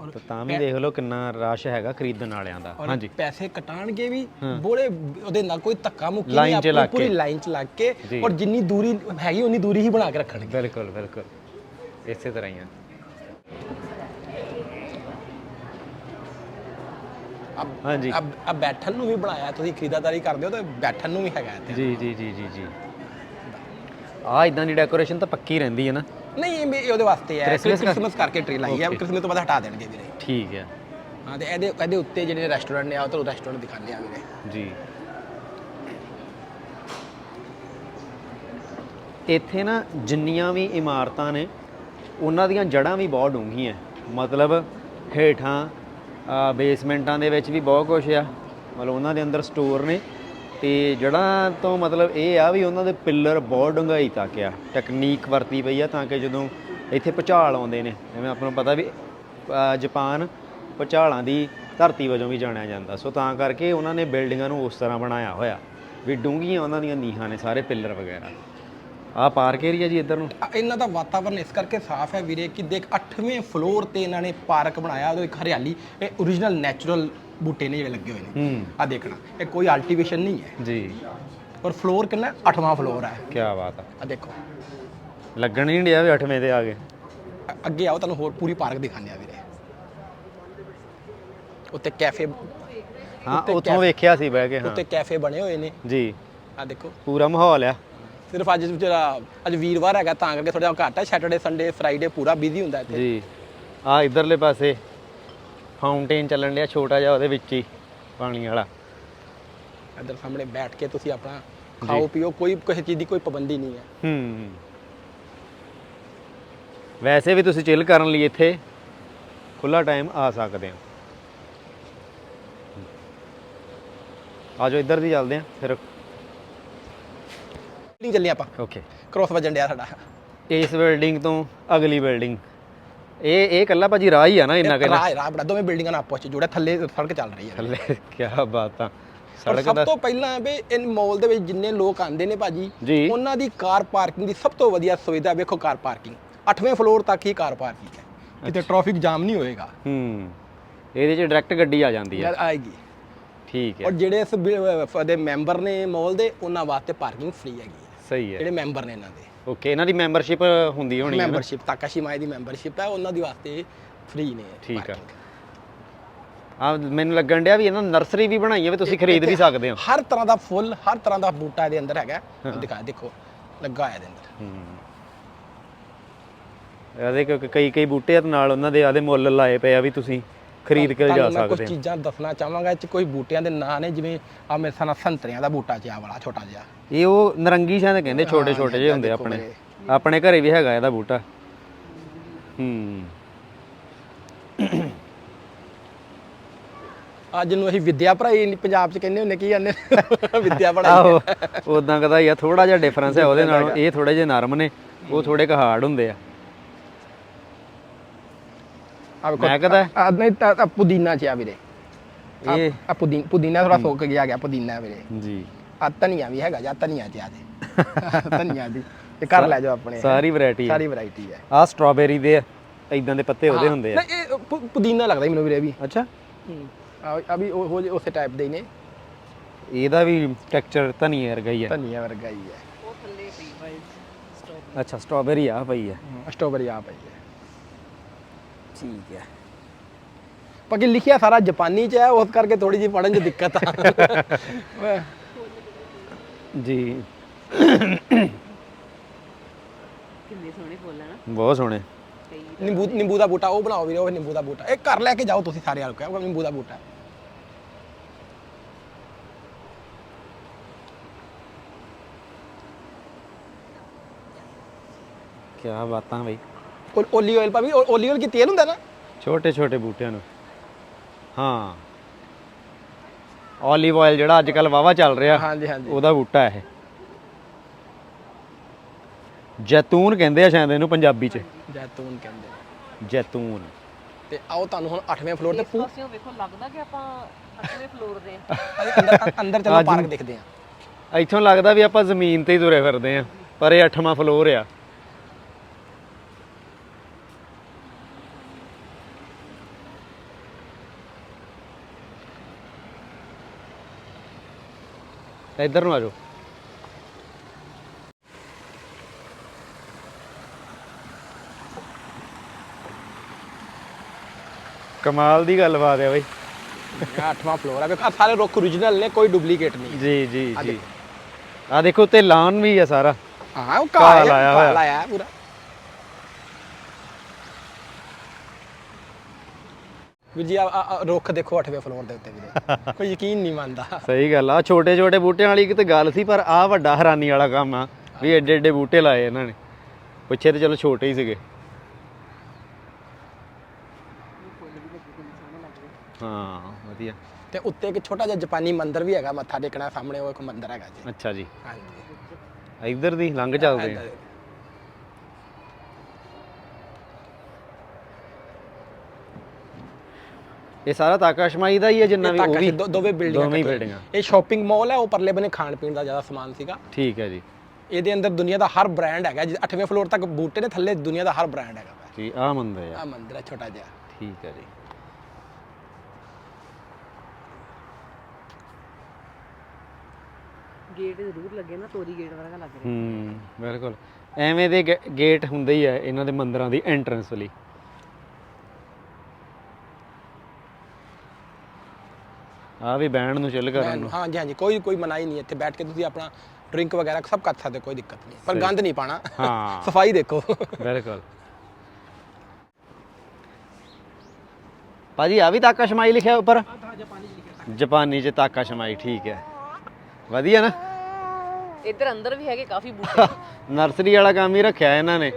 ਔਰ ਤਾਂ ਤਾਂ ਵੀ ਦੇਖ ਲਓ ਕਿੰਨਾ ਰਸ਼ ਹੈਗਾ ਖਰੀਦਣ ਵਾਲਿਆਂ ਦਾ। ਔਰ ਹਾਂਜੀ। ਪੈਸੇ ਕਟਾਣਗੇ ਵੀ ਬੋਲੇ ਉਹਦੇ ਨਾਲ ਕੋਈ ਧੱਕਾ ਮੁੱਕੀ Line ਨਹੀਂ ਆਪਣੀ ਪੂਰੀ। ਲਾਈਨ 'ਚ ਲੱਗ ਕੇ ਜੀ। ਔਰ ਜਿੰਨੀ ਦੂਰੀ ਹੈਗੀ ਉਨੀ ਦੂਰੀ ਹੀ ਬਣਾ ਕੇ ਰੱਖਣਗੇ। ਬਿਲਕੁਲ ਬਿਲਕੁਲ। ਇਸੇ ਤਰ੍ਹਾਂ ਹੀ ਆ। ਹਾਂਜੀ। ਅਬ ਬੈਠਣ ਨੂੰ ਵੀ ਬਣਾਇਆ ਤੁਸੀਂ ਖਰੀਦਦਾਰੀ ਕਰਦੇ ਹੋ ਤਾਂ ਬੈਠਣ ਨੂੰ ਵੀ ਹੈਗਾ ਇੱਥੇ। ਜੀ ਜੀ ਜੀ ਜੀ ਜੀ। ਆ ਇਦਾਂ ਦੀ ਡੈਕੋਰੇਸ਼ਨ ਤਾਂ ਪੱਕੀ ਰਹਿੰਦੀ ਹੈ ਨਾ। ਨਹੀਂ ਇਹ ਉਹਦੇ ਵਾਸਤੇ ਹੈ। Christmas ਕ੍ਰਿਸਮਸ ਕਰਕੇ ਟ੍ਰੀ ਲਾਈ ਹੈ। Okay. ਕ੍ਰਿਸਮਸ ਤੋਂ ਬਾਅਦ ਹਟਾ ਦੇਣਗੇ ਵੀਰੇ। ਠੀਕ ਹੈ। ਹਾਂ ਤੇ ਇਹਦੇ ਇਹਦੇ ਉੱਤੇ ਜਿਹੜੇ ਰੈਸਟੋਰੈਂਟ ਨੇ ਆ ਉਹ ਤੁਹਾਨੂੰ ਰੈਸਟੋਰੈਂਟ ਦਿਖਾਣੇ ਆ ਵੀਰੇ। ਜੀ। ਇੱਥੇ ਨਾ ਜਿੰਨੀਆਂ ਵੀ ਇਮਾਰਤਾਂ ਨੇ ਉਹਨਾਂ ਦੀਆਂ ਜੜ੍ਹਾਂ ਵੀ ਬਹੁਤ ਡੂੰਘੀਆਂ। ਮਤਲਬ ਹੇਠਾਂ ਬੇਸਮੈਂਟਾਂ ਦੇ ਵਿੱਚ ਵੀ ਬਹੁਤ ਕੁਝ ਆ। ਮਤਲਬ ਉਹਨਾਂ ਦੇ ਅੰਦਰ ਸਟੋਰ ਨੇ। ਤੇ ਜੜ੍ਹਾਂ ਤੋਂ ਮਤਲਬ ਇਹ ਆ ਵੀ ਉਹਨਾਂ ਦੇ ਪਿੱਲਰ ਬਹੁਤ ਡੂੰਘਾਈ ਤੱਕ ਆ। ਟੈਕਨੀਕ ਵਰਤੀ ਪਈ ਆ ਤਾਂ ਕਿ ਜਦੋਂ ਇੱਥੇ ਭੁਚਾਲ ਆਉਂਦੇ ਨੇ ਜਿਵੇਂ ਆਪਾਂ ਨੂੰ ਪਤਾ ਵੀ ਅ, ਜਾਪਾਨ ਭੁਚਾਲਾਂ ਦੀ ਧਰਤੀ ਵਜੋਂ ਵੀ ਜਾਣਿਆ ਜਾਂਦਾ। ਸੋ ਤਾਂ ਕਰਕੇ ਉਹਨਾਂ ਨੇ ਬਿਲਡਿੰਗਾਂ ਨੂੰ ਉਸ ਤਰ੍ਹਾਂ ਬਣਾਇਆ ਹੋਇਆ। ਵੀ ਡੂੰਘੀਆਂ ਉਹਨਾਂ ਦੀਆਂ ਨੀਹਾਂ ਨੇ ਸਾਰੇ ਪਿੱਲਰ ਵਗੈਰਾ। ਆਹ ਪਾਰਕ ਏਰੀਆ ਜੀ ਇੱਧਰ ਨੂੰ। ਆ, ਇਹਨਾਂ ਦਾ ਵਾਤਾਵਰਨ ਇਸ ਕਰਕੇ ਸਾਫ਼ ਹੈ ਵੀਰੇ ਕਿ ਦੇਖ 8ਵੇਂ ਫਲੋਰ ਤੇ ਇਹਨਾਂ ਨੇ ਪਾਰਕ ਬਣਾਇਆ ਉਹਦੇ ਇੱਕ ਹਰਿਆਲੀ ਇਹ origignal ਨੈਚੁਰਲ ਬੂਟੇ ਨੇ ਜਿਹੜੇ ਲੱਗੇ ਹੋਏ ਨੇ। ਆ ਦੇਖਣਾ ਇਹ ਕੋਈ ਆਰਟੀਫੀਸ਼ੀਅਲ ਨਹੀਂ ਹੈ। ਜੀ। ਔਰ ਫਲੋਰ ਕਿੰਨਾ? 8ਵਾਂ ਫਲੋਰ ਹੈ। ਕੀ ਬਾਤ ਆ। ਆ ਦੇਖੋ। ਲੱਗਣ ਹੀ ਨਹੀਂ ਡਿਆ ਵੀ 8ਵੇਂ ਤੇ ਆ ਗਏ। ਅੱਗੇ ਆਓ ਤੁਹਾਨੂੰ ਹੋਰ ਪੂਰੀ ਪਾਰਕ ਦਿਖਾਉਂਦੇ ਆ ਵੀਰੇ। ਉੱਤੇ ਕੈਫੇ ਹਾਂ ਉੱਥੋਂ ਵੇਖਿਆ ਸੀ ਬਹਿ ਕੇ ਹਾਂ। ਉੱਤੇ ਕੈਫੇ ਬਣੇ ਹੋਏ ਨੇ। ਜੀ। ਆ ਦੇਖੋ। ਪੂਰਾ ਮਾਹੌਲ ਆ। ਸਿਰਫ ਅੱਜ ਜਿਹੜਾ ਅੱਜ ਵੀਰਵਾਰ ਹੈਗਾ ਤਾਂ ਕਰਕੇ ਥੋੜਾ ਘੱਟ ਹੈ। ਸੈਟਰਡੇ ਸੰਡੇ ਫਰਾਈਡੇ ਪੂਰਾ ਬਿਜ਼ੀ ਹੁੰਦਾ ਇੱਥੇ। ਜੀ। ਆ ਇਧਰਲੇ ਪਾਸੇ ਫਾਊਂਟੇਨ ਚੱਲਣ ਡਿਆ ਛੋਟਾ ਜਿਹਾ ਉਹਦੇ ਵਿੱਚ ਹੀ ਪਾਣੀ ਵਾਲਾ। ਇੱਧਰ ਸਾਹਮਣੇ ਬੈਠ ਕੇ ਤੁਸੀਂ ਆਪਣਾ ਖਾਓ ਪੀਓ ਕੋਈ ਕਿਸੇ ਚੀਜ਼ ਦੀ ਕੋਈ ਪਾਬੰਦੀ ਨਹੀਂ ਹੈ। ਹੂੰ। ਵੈਸੇ ਵੀ ਤੁਸੀਂ ਚਿਲ ਕਰਨ ਲਈ ਇੱਥੇ ਖੁੱਲਾ ਟਾਈਮ ਆ ਸਕਦੇ ਹੋ। ਆ ਜਾਓ ਇੱਧਰ ਦੀ ਚੱਲਦੇ ਆ ਫਿਰ ਨਹੀਂ ਚੱਲੇ ਆਪਾਂ। ਓਕੇ ਕ੍ਰੋਸ ਵੱਜਣ ਡਿਆ ਸਾਡਾ। ਇਸ ਬਿਲਡਿੰਗ ਤੋਂ ਅਗਲੀ ਬਿਲਡਿੰਗ ਇਹ ਇਹ ਕੱਲਾ ਭਾਜੀ ਰਾਹ ਹੀ ਆ ਨਾ ਇੰਨਾ ਕੱਲਾ ਰਾਹ ਰਾਹ ਬੜਾ। ਦੋਵੇਂ ਬਿਲਡਿੰਗਾਂ ਨਾਲ ਆਪਸ ਚ ਜੁੜੇ ਥੱਲੇ ਸੜਕ ਚੱਲ ਰਹੀ ਹੈ ਥੱਲੇ ਕੀ ਬਾਤਾਂ ਔਰ ਸੜਕ ਸਭ ਤੋਂ ਪਹਿਲਾਂ ਵੀ ਇਨ ਮਾਲ ਦੇ ਵਿੱਚ ਜਿੰਨੇ ਲੋਕ ਆਉਂਦੇ ਨੇ ਭਾਜੀ। ਉਹਨਾਂ ਦੀ ਕਾਰ ਪਾਰਕਿੰਗ ਦੀ ਸਭ ਤੋਂ ਵਧੀਆ ਸੁਵਿਧਾ ਵੇਖੋ ਕਾਰ ਪਾਰਕਿੰਗ 8ਵੇਂ ਫਲੋਰ ਤੱਕ ਹੀ ਕਾਰ ਪਾਰਕਿੰਗ ਹੈ। ਕਿਤੇ ਟ੍ਰੈਫਿਕ ਜਾਮ ਨਹੀਂ ਹੋਏਗਾ। ਹੂੰ। ਇਹਦੇ 'ਚ ਡਾਇਰੈਕਟ ਗੱਡੀ ਆ ਜਾਂਦੀ ਹੈ ਆਏਗੀ। ਠੀਕ ਹੈ। ਔਰ ਜਿਹੜੇ ਇਸ ਦੇ ਮੈਂਬਰ ਨੇ ਮਾਲ ਦੇ ਉਹਨਾਂ ਵਾਸਤੇ ਪਾਰਕਿੰਗ ਫ੍ਰੀ ਹੈਗੀ। ਸਹੀ ਹੈ। ਜਿਹੜੇ ਮੈਂਬਰ ਨੇ ਇਹਨਾਂ ਦੇ। ਓਕੇ ਇਹਨਾਂ ਦੀ ਮੈਂਬਰਸ਼ਿਪ ਹੁੰਦੀ ਹੋਣੀ ਹੈ ਨਾ? ਮੈਂਬਰਸ਼ਿਪ ਤਾਕਾਸ਼ੀ ਮਾਈ ਦੀ ਮੈਂਬਰਸ਼ਿਪ ਹੈ ਉਹਨਾਂ ਦੀ ਵਾਸਤੇ ਫ੍ਰੀ ਨੇ ਠੀਕ ਆ। parking। ਆ ਮੈਨੂੰ ਲੱਗਣ ਡਿਆ ਵੀ ਇਹਨਾਂ ਨਰਸਰੀ ਵੀ ਬਣਾਈ ਹੈ ਵੀ ਤੁਸੀਂ ਖਰੀਦ ਵੀ ਸਕਦੇ ਹੋ। ਹਰ ਤਰ੍ਹਾਂ ਦਾ ਫੁੱਲ ਹਰ ਤਰ੍ਹਾਂ ਦਾ ਬੂਟਾ ਇਹਦੇ ਅੰਦਰ ਹੈਗਾ। ਦਿਖਾ ਦੇਖੋ ਲੱਗਾ ਹੋਇਆ ਇਹਦੇ ਅੰਦਰ। ਹੂੰ। ਇਹਦੇ ਕਿਉਂਕਿ ਕਈ ਕਈ ਬੂਟੇ ਆ ਤੇ ਨਾਲ ਉਹਨਾਂ ਦੇ ਆਦੇ ਮੁੱਲ ਲਾਏ ਪਏ ਆ ਵੀ ਤੁਸੀਂ। ਖਰੀਦ ਕੇ ਜਾ ਸਕਦੇ ਕੁਝ ਹੋ। ਚੀਜ਼ਾਂ ਦੱਸਣਾ ਚਾਹਾਂਗਾ ਇਹ ਚ ਕੋਈ ਬੂਟਿਆਂ ਦੇ ਨਾਂ ਨੇ ਜਿਵੇਂ ਆ ਮੇਰੇ ਸਾਨਾ ਸੰਤਰਿਆਂ ਦਾ ਬੂਟਾ ਜਿਹਾ ਵਾਲਾ ਛੋਟਾ ਜਿਹਾ। ਇਹ ਉਹ ਨਰੰਗੀ ਸ਼ਾਇਦ ਕਹਿੰਦੇ ਛੋਟੇ ਛੋਟੇ ਜਿਹੇ ਹੁੰਦੇ ਆਪਣੇ। ਆਪਣੇ ਘਰੇ ਵੀ ਹੈਗਾ ਇਹਦਾ ਬੂਟਾ। ਹੂੰ। ਅੱਜ ਨੂੰ ਅਸੀਂ ਵਿਦਿਆ ਪੜ੍ਹਾਈ ਪੰਜਾਬ ਚ ਕਹਿੰਦੇ ਹੁੰਦੇ ਕੀ ਜਾਂਦੇ ਵਿਦਿਆ ਪੜ੍ਹਾਈ। ਆਹੋ ਉਦਾਂ ਕਦਾ ਹੀ ਆ ਥੋੜਾ ਜਿਹਾ ਡਿਫਰੈਂਸ ਹੈ ਉਹਦੇ ਨਾਲੋਂ ਇਹ ਥੋੜੇ ਜਿਹੇ ਨਰਮ ਨੇ ਉਹ ਥੋੜੇ ਕਹਾੜ ਹੁੰਦੇ ਆ। ਆ ਵੇਖੋ ਮੈਂ ਕਹਦਾ? ਆ ਨਹੀਂ ਤਾਂ ਤਾਂ ਪੁਦੀਨਾ ਚ ਆ ਵੀਰੇ ਇਹ? ਆ ਪੁਦੀਨਾ ਪੁਦੀਨਾ ਥੋੜਾ ਸੁੱਕ ਗਿਆ ਗਿਆ ਪੁਦੀਨਾ ਵੀਰੇ। ਜੀ। ਆ ਧਨੀਆ ਵੀ ਹੈਗਾ ਜਾਂ ਧਨੀਆ ਚ ਆ ਦੇ ਧਨੀਆ ਦੀ। ਤੇ ਕਰ ਲੈ ਜਾਓ ਆਪਣੇ। ਸਾਰੀ ਵੈਰਾਈਟੀ ਸਾਰੀ ਵੈਰਾਈਟੀ ਹੈ। ਆ ਸਟ੍ਰਾਬੇਰੀ ਦੇ ਇਦਾਂ ਦੇ ਪੱਤੇ ਉਹਦੇ ਹੁੰਦੇ ਆ। ਨਹੀਂ ਇਹ ਪੁ- ਪੁਦੀਨਾ ਲੱਗਦਾ ਜੀ ਮੈਨੂੰ ਵੀਰੇ ਵੀ। ਅੱਛਾ। ਆ ਆ ਵੀ ਉਹ ਉਹ- ਉਸੇ ਟਾਈਪ ਦੇ ਹੀ ਨੇ। ਇਹਦਾ ਵੀ ਟੈਕਸਚਰ ਧਨੀਆ ਵਰਗਾ ਹੀ ਹੈ। ਧਨੀਆ ਵਰਗਾ ਹੀ ਹੈ। ਉਹ ਥੱਲੇ ਪਈ ਵਾਈਟ ਅੱਛਾ ਸਟ੍ਰਾਬੇਰੀ ਆ ਪਈ ਹੈ। ਸਟ੍ਰਾਬੇਰੀ ਆ ਪਈ ਹੈ। ਠੀਕ ਹੈ। ਬਾਕੀ ਲਿਖਿਆ ਸਾਰਾ ਜਾਪਾਨੀ ਚ ਹੈ ਉਸ ਕਰਕੇ ਥੋੜੀ ਜਿਹੀ ਪੜਨ ਚ ਦਿੱਕਤ ਆ। ਜੀ। ਕਿੰਨੇ ਸੋਹਣੇ ਫੁੱਲ ਆ ਨਾ। ਬਹੁਤ ਸੋਹਣੇ। ਨਿੰਬੂ ਨਿੰਬੂ ਦਾ ਬੂਟਾ ਉਹ ਬਣਾਓ ਵੀਰੇ ਉਹ ਨਿੰਬੂ ਦਾ ਬੂਟਾ। ਇਹ ਘਰ ਲੈ ਕੇ ਜਾਓ ਤੁਸੀਂ ਸਾਰੇ ਹਲਕੇ ਉਹ ਨਿੰਬੂ ਦਾ ਬੂਟਾ। ਕੀ ਬਾਤਾਂ ਬਈ। ਉਹ ਓਲੀ ਆਇਲ ਭਾਵੇਂ ਓਲੀ ਆਇਲ ਕੀ ਤੇਲ ਹੁੰਦਾ ਨਾ ਛੋਟੇ ਛੋਟੇ ਬੂਟਿਆਂ ਨੂੰ। ਹਾਂ। 올ਿਵ ਆਇਲ ਜਿਹੜਾ ਅੱਜ ਕੱਲ ਵਾਵਾ ਚੱਲ ਰਿਹਾ ਹਾਂਜੀ ਹਾਂਜੀ। ਉਹਦਾ ਬੂਟਾ ਹੈ ਇਹ। ਜੈਤੂਨ ਕਹਿੰਦੇ ਆ ਸ਼ਾਇਦ ਇਹਨੂੰ ਪੰਜਾਬੀ ਚ। ਜੈਤੂਨ ਕਹਿੰਦੇ ਨੇ। ਜੈਤੂਨ। ਤੇ ਆਓ ਤੁਹਾਨੂੰ ਹੁਣ 8ਵੇਂ ਫਲੋਰ ਤੇ ਇਸ ਪਾਸਿਓਂ ਵੇਖੋ ਲੱਗਦਾ ਕਿ ਆਪਾਂ ਅੱਠਵੇਂ ਫਲੋਰ ਦੇ ਪੂ- ਅੰਦਰ ਅੰਦਰ ਚਲੋ ਪਾਰਕ ਦੇਖਦੇ ਆ ਇੱਥੋਂ ਲੱਗਦਾ ਵੀ ਆਪਾਂ ਜ਼ਮੀਨ ਤੇ ਹੀ ਤੁਰੇ ਫਿਰਦੇ ਆ ਪਰ ਇਹ 8ਵਾਂ ਫਲੋਰ ਆ। ਇੱਧਰ ਨੂੰ ਆ ਜਾਓ। ਕਮਾਲ ਦੀ ਗੱਲਬਾਤ ਹੈ ਬਈ। ਇਹ 8ਵਾਂ ਫਲੋਰ ਹੈ ਵੇਖੋ ਆਹ ਸਾਰੇ ਰੁੱਖ origignal ਨੇ ਕੋਈ ਡੁਪਲੀਕੇਟ ਨਹੀਂ। ਜੀ ਜੀ ਆ ਜੀ। ਆ ਦੇਖੋ ਉੱਤੇ ਲਾਨ ਵੀ ਆ ਸਾਰਾ। ਹਾਂ ਉਹ ਲਾਇਆ ਲਾਇਆ ਹੋਇਆ। ਲਾਇਆ ਪੂਰਾ। ਵੀਰ ਜੀ ਆ ਰੁੱਖ ਦੇਖੋ 8ਵੇਂ ਫਲੋਰ ਦੇ ਉੱਤੇ ਵੀਰੇ। ਕੋਈ ਯਕੀਨ ਨਹੀਂ ਮੰਨਦਾ। ਸਹੀ ਗੱਲ ਆ ਛੋਟੇ ਛੋਟੇ ਬੂਟਿਆਂ ਵਾਲੀ ਕਿਤੇ ਗੱਲ ਸੀ ਪਰ ਆ ਵੱਡਾ ਹੈਰਾਨੀ ਵਾਲਾ ਕੰਮ ਆ ਵੀ ਐਡੇ ਐਡੇ ਬੂਟੇ ਲਾਏ ਇਹਨਾਂ ਨੇ। ਪਿੱਛੇ ਤੇ ਚਲੋ ਛੋਟੇ ਹੀ ਸੀਗੇ। ਹਾਂ ਵਧੀਆ। ਤੇ ਉੱਤੇ ਇੱਕ ਛੋਟਾ ਜਿਹਾ ਜਾਪਾਨੀ ਮੰਦਿਰ ਵੀ ਹੈਗਾ ਮੱਥਾ ਟੇਕਣਾ ਸਾਹਮਣੇ ਉਹ ਇੱਕ ਮੰਦਿਰ ਹੈਗਾ ਜੀ। ਅੱਛਾ ਜੀ। ਹਾਂਜੀ। ਇੱਧਰ ਦੀ ਲੰਘ ਚੱਲਦੇ ਆ। ਇਹ ਸਾਰਾ ਤਾਕਾਸ਼ਮਾਈ ਦਾ ਹੀ ਹੈ ਜਿੰਨਾ ਵੀ ਉਹ ਵੀ ਦੋਵੇਂ ਬਿਲਡਿੰਗਾਂ ਦੋਵੇਂ। ਬਿਲਡਿੰਗਾਂ ਇਹ ਸ਼ਾਪਿੰਗ ਮਾਲ ਹੈ ਉਹ ਪਰਲੇ ਬਨੇ ਖਾਣ ਪੀਣ ਦਾ ਜ਼ਿਆਦਾ ਸਮਾਨ ਸੀਗਾ। ਠੀਕ ਹੈ ਜੀ। ਇਹਦੇ ਅੰਦਰ ਦੁਨੀਆ ਦਾ ਹਰ ਬ੍ਰਾਂਡ ਹੈਗਾ ਜਿ 8ਵੇਂ ਫਲੋਰ ਤੱਕ ਬੂਟੇ ਨੇ ਥੱਲੇ ਦੁਨੀਆ ਦਾ ਹਰ ਬ੍ਰਾਂਡ ਹੈਗਾ ਜੀ ਆ ਮੰਦਰ ਆ ਆ ਮੰਦਿਰ ਹੈ ਛੋਟਾ ਜਿਹਾ। ਠੀਕ ਹੈ ਜੀ। ਗੇਟ ਜ਼ਰੂਰ ਲੱਗੇ ਨਾ ਤੋਰੀ ਗੇਟ ਵਰਗਾ ਲੱਗ ਰਿਹਾ। ਹੂੰ ਬਿਲਕੁਲ। ਐਵੇਂ ਦੇ ਗੇਟ ਹੁੰਦੇ ਹੀ ਆ ਇਹਨਾਂ ਦੇ ਮੰਦਿਰਾਂ ਦੀ ਐਂਟਰੈਂਸ ਲਈ ਆ ਵੀ ਬੈਣ ਨੂੰ ਚਿੱਲ ਕਰਨ ਨੂੰ। ਹਾਂਜੀ ਹਾਂਜੀ ਕੋਈ ਕੋਈ ਮਨਾਹੀ ਨਹੀਂ ਇੱਥੇ ਬੈਠ ਕੇ ਤੁਸੀਂ ਆਪਣਾ ਡਰਿੰਕ ਵਗੈਰਾ ਸਭ ਕਰ ਸਕਦੇ ਕੋਈ ਦਿੱਕਤ ਨਹੀਂ। ਪਰ ਗੰਦ ਨਹੀਂ ਪਾਣਾ। ਹਾਂ। ਸਫ਼ਾਈ ਦੇਖੋ। ਬਿਲਕੁਲ। ਭਾਜੀ ਆ ਵੀ ਤਾਕਾ ਸ਼ਮਾਈ ਲਿਖਿਆ ਉੱਪਰ? ਜਾਪਾਨੀ ਚ ਤਾਕਾ ਸ਼ਮਾਈ ਠੀਕ ਹੈ। ਵਧੀਆ ਨਾ? ਇੱਧਰ ਅੰਦਰ ਵੀ ਹੈਗੇ ਕਾਫੀ ਬੂਟੇ। ਨਰਸਰੀ ਵਾਲਾ ਕੰਮ ਹੀ ਰੱਖਿਆ ਇਹਨਾਂ ਨੇ।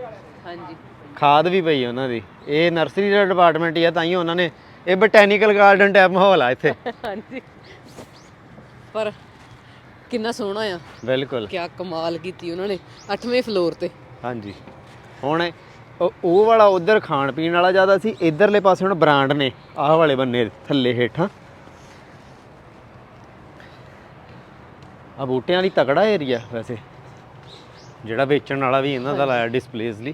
ਹਾਂਜੀ। ਖਾਦ ਵੀ ਪਈ ਉਹਨਾਂ ਦੀ। ਇਹ ਨਰਸਰੀ ਦਾ ਡਿਪਾਰਟਮੈਂਟ ਹੀ ਆ ਤਾਂ ਹੀ ਉਹਨਾਂ ਨੇ ਇਹ ਬੋਟੈਨੀਕਲ ਗਾਰਡਨ ਟਾਈਪ ਮਾਹੌਲ ਆ ਇੱਥੇ। ਹਾਂਜੀ। ਪਰ ਕਿੰਨਾ ਸੋਹਣਾ ਆ। ਬਿਲਕੁਲ। ਕਿਆ ਕਮਾਲ ਕੀਤੀ ਉਹਨਾਂ ਨੇ 8ਵੇਂ ਫਲੋਰ ਤੇ। ਹਾਂਜੀ। ਹੁਣ ਉਹ ਉਹ ਵਾਲਾ ਉਧਰ ਖਾਣ ਪੀਣ ਵਾਲਾ ਜ਼ਿਆਦਾ ਸੀ ਇਧਰਲੇ ਪਾਸੇ ਹੁਣ ਬ੍ਰਾਂਡ ਨੇ ਆਹ ਵਾਲੇ ਬੰਨੇ ਥੱਲੇ ਹੇਠਾਂ। ਆ ਬੂਟਿਆਂ ਲਈ ਤਕੜਾ ਏਰੀਆ ਵੈਸੇ। ਜਿਹੜਾ ਵੇਚਣ ਵਾਲਾ ਵੀ ਇਹਨਾਂ ਦਾ ਲਾਇਆ ਡਿਸਪਲੇਸ ਲਈ।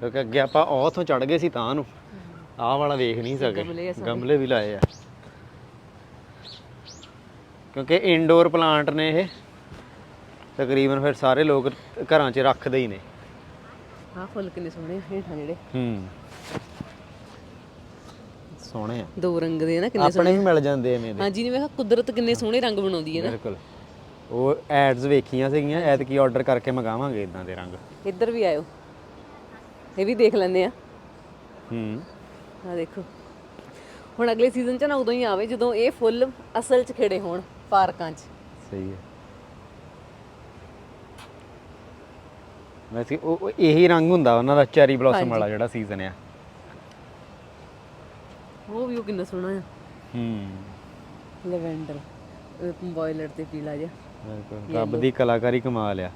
ਕਿਉਂਕਿ ਅੱਗੇ ਆਪਾਂ ਉਹ ਤੋਂ ਚੜ ਗਏ ਸੀ ਤਾਂ ਨੂੰ। ਆਹ ਵਾਲਾ ਵੇਖ ਨਹੀਂ ਗਮਲੇ ਸਕੇ ਸਾਰੇ। ਗਮਲੇ ਵੀ ਲਾਏ ਆ। ਕਿਉਂਕਿ ਇਨਡੋਰ ਪਲਾਂਟ ਨੇ ਇਹ। ਤਕਰੀਬਨ ਫਿਰ ਸਾਰੇ ਲੋਕ ਘਰਾਂ 'ਚ ਰੱਖਦੇ ਹੀ ਨੇ। ਆਹ ਫੁੱਲ ਕਿੰਨੇ ਸੋਹਣੇ ਆ ਹੇਠਾਂ ਜਿਹੜੇ। ਹੂੰ। ਸੋਹਣੇ ਆ। ਦੋ ਰੰਗ ਦੇ ਨਾ ਕਿੰਨੇ ਆਪਣੇ ਵੀ ਮਿਲ ਜਾਂਦੇ ਐਵੇਂ ਦੇ। ਹਾਂਜੀ ਜਿਵੇਂ ਆਹ ਕੁਦਰਤ ਕਿੰਨੇ ਸੋਹਣੇ ਰੰਗ ਬਣਾਉਂਦੀ ਹੈ ਨਾ। ਬਿਲਕੁਲ। ਉਹ ਐਡਸ ਵੇਖੀਆਂ ਸੀਗੀਆਂ ਐਤਕੀ ਆਰਡਰ ਕਰਕੇ ਮੰਗਾਵਾਂਗੇ ਇਦਾਂ ਦੇ ਰੰਗ। ਇੱਧਰ ਵੀ ਆਇਓ। ਇਹ ਵੀ ਦੇਖ ਲੈਂਦੇ ਆ। ਹੂੰ। ਆ ਦੇਖੋ। ਹੁਣ ਅਗਲੇ ਸੀਜ਼ਨ 'ਚ ਨਾ ਉਦੋਂ ਹੀ ਆਵੇ ਜਦੋਂ ਇਹ ਫੁੱਲ ਅਸਲ 'ਚ ਖਿੜੇ ਹੋਣ ਪਾਰਕਾਂ 'ਚ। ਸਹੀ ਹੈ। ਵੈਸੇ ਉਹ ਉਹ ਇਹੀ ਰੰਗ ਹੁੰਦਾ ਉਹਨਾਂ ਦਾ ਚੈਰੀ ਬਲੌਸਮ ਵਾਲਾ ਜਿਹੜਾ ਸੀਜ਼ਨ ਆ। ਉਹ ਵੀ ਉਹ ਕਿੰਨਾ ਸੋਹਣਾ ਆ। ਹੂੰ। ਲੈਵੈਂਡਰ ਬਾਇਲਰ ਤੇ ਪੀਲਾ ਜਿਹਾ। ਬਿਲਕੁਲ। ਰੱਬ ਦੀ ਕਲਾਕਾਰੀ ਕਮਾਲ ਆ।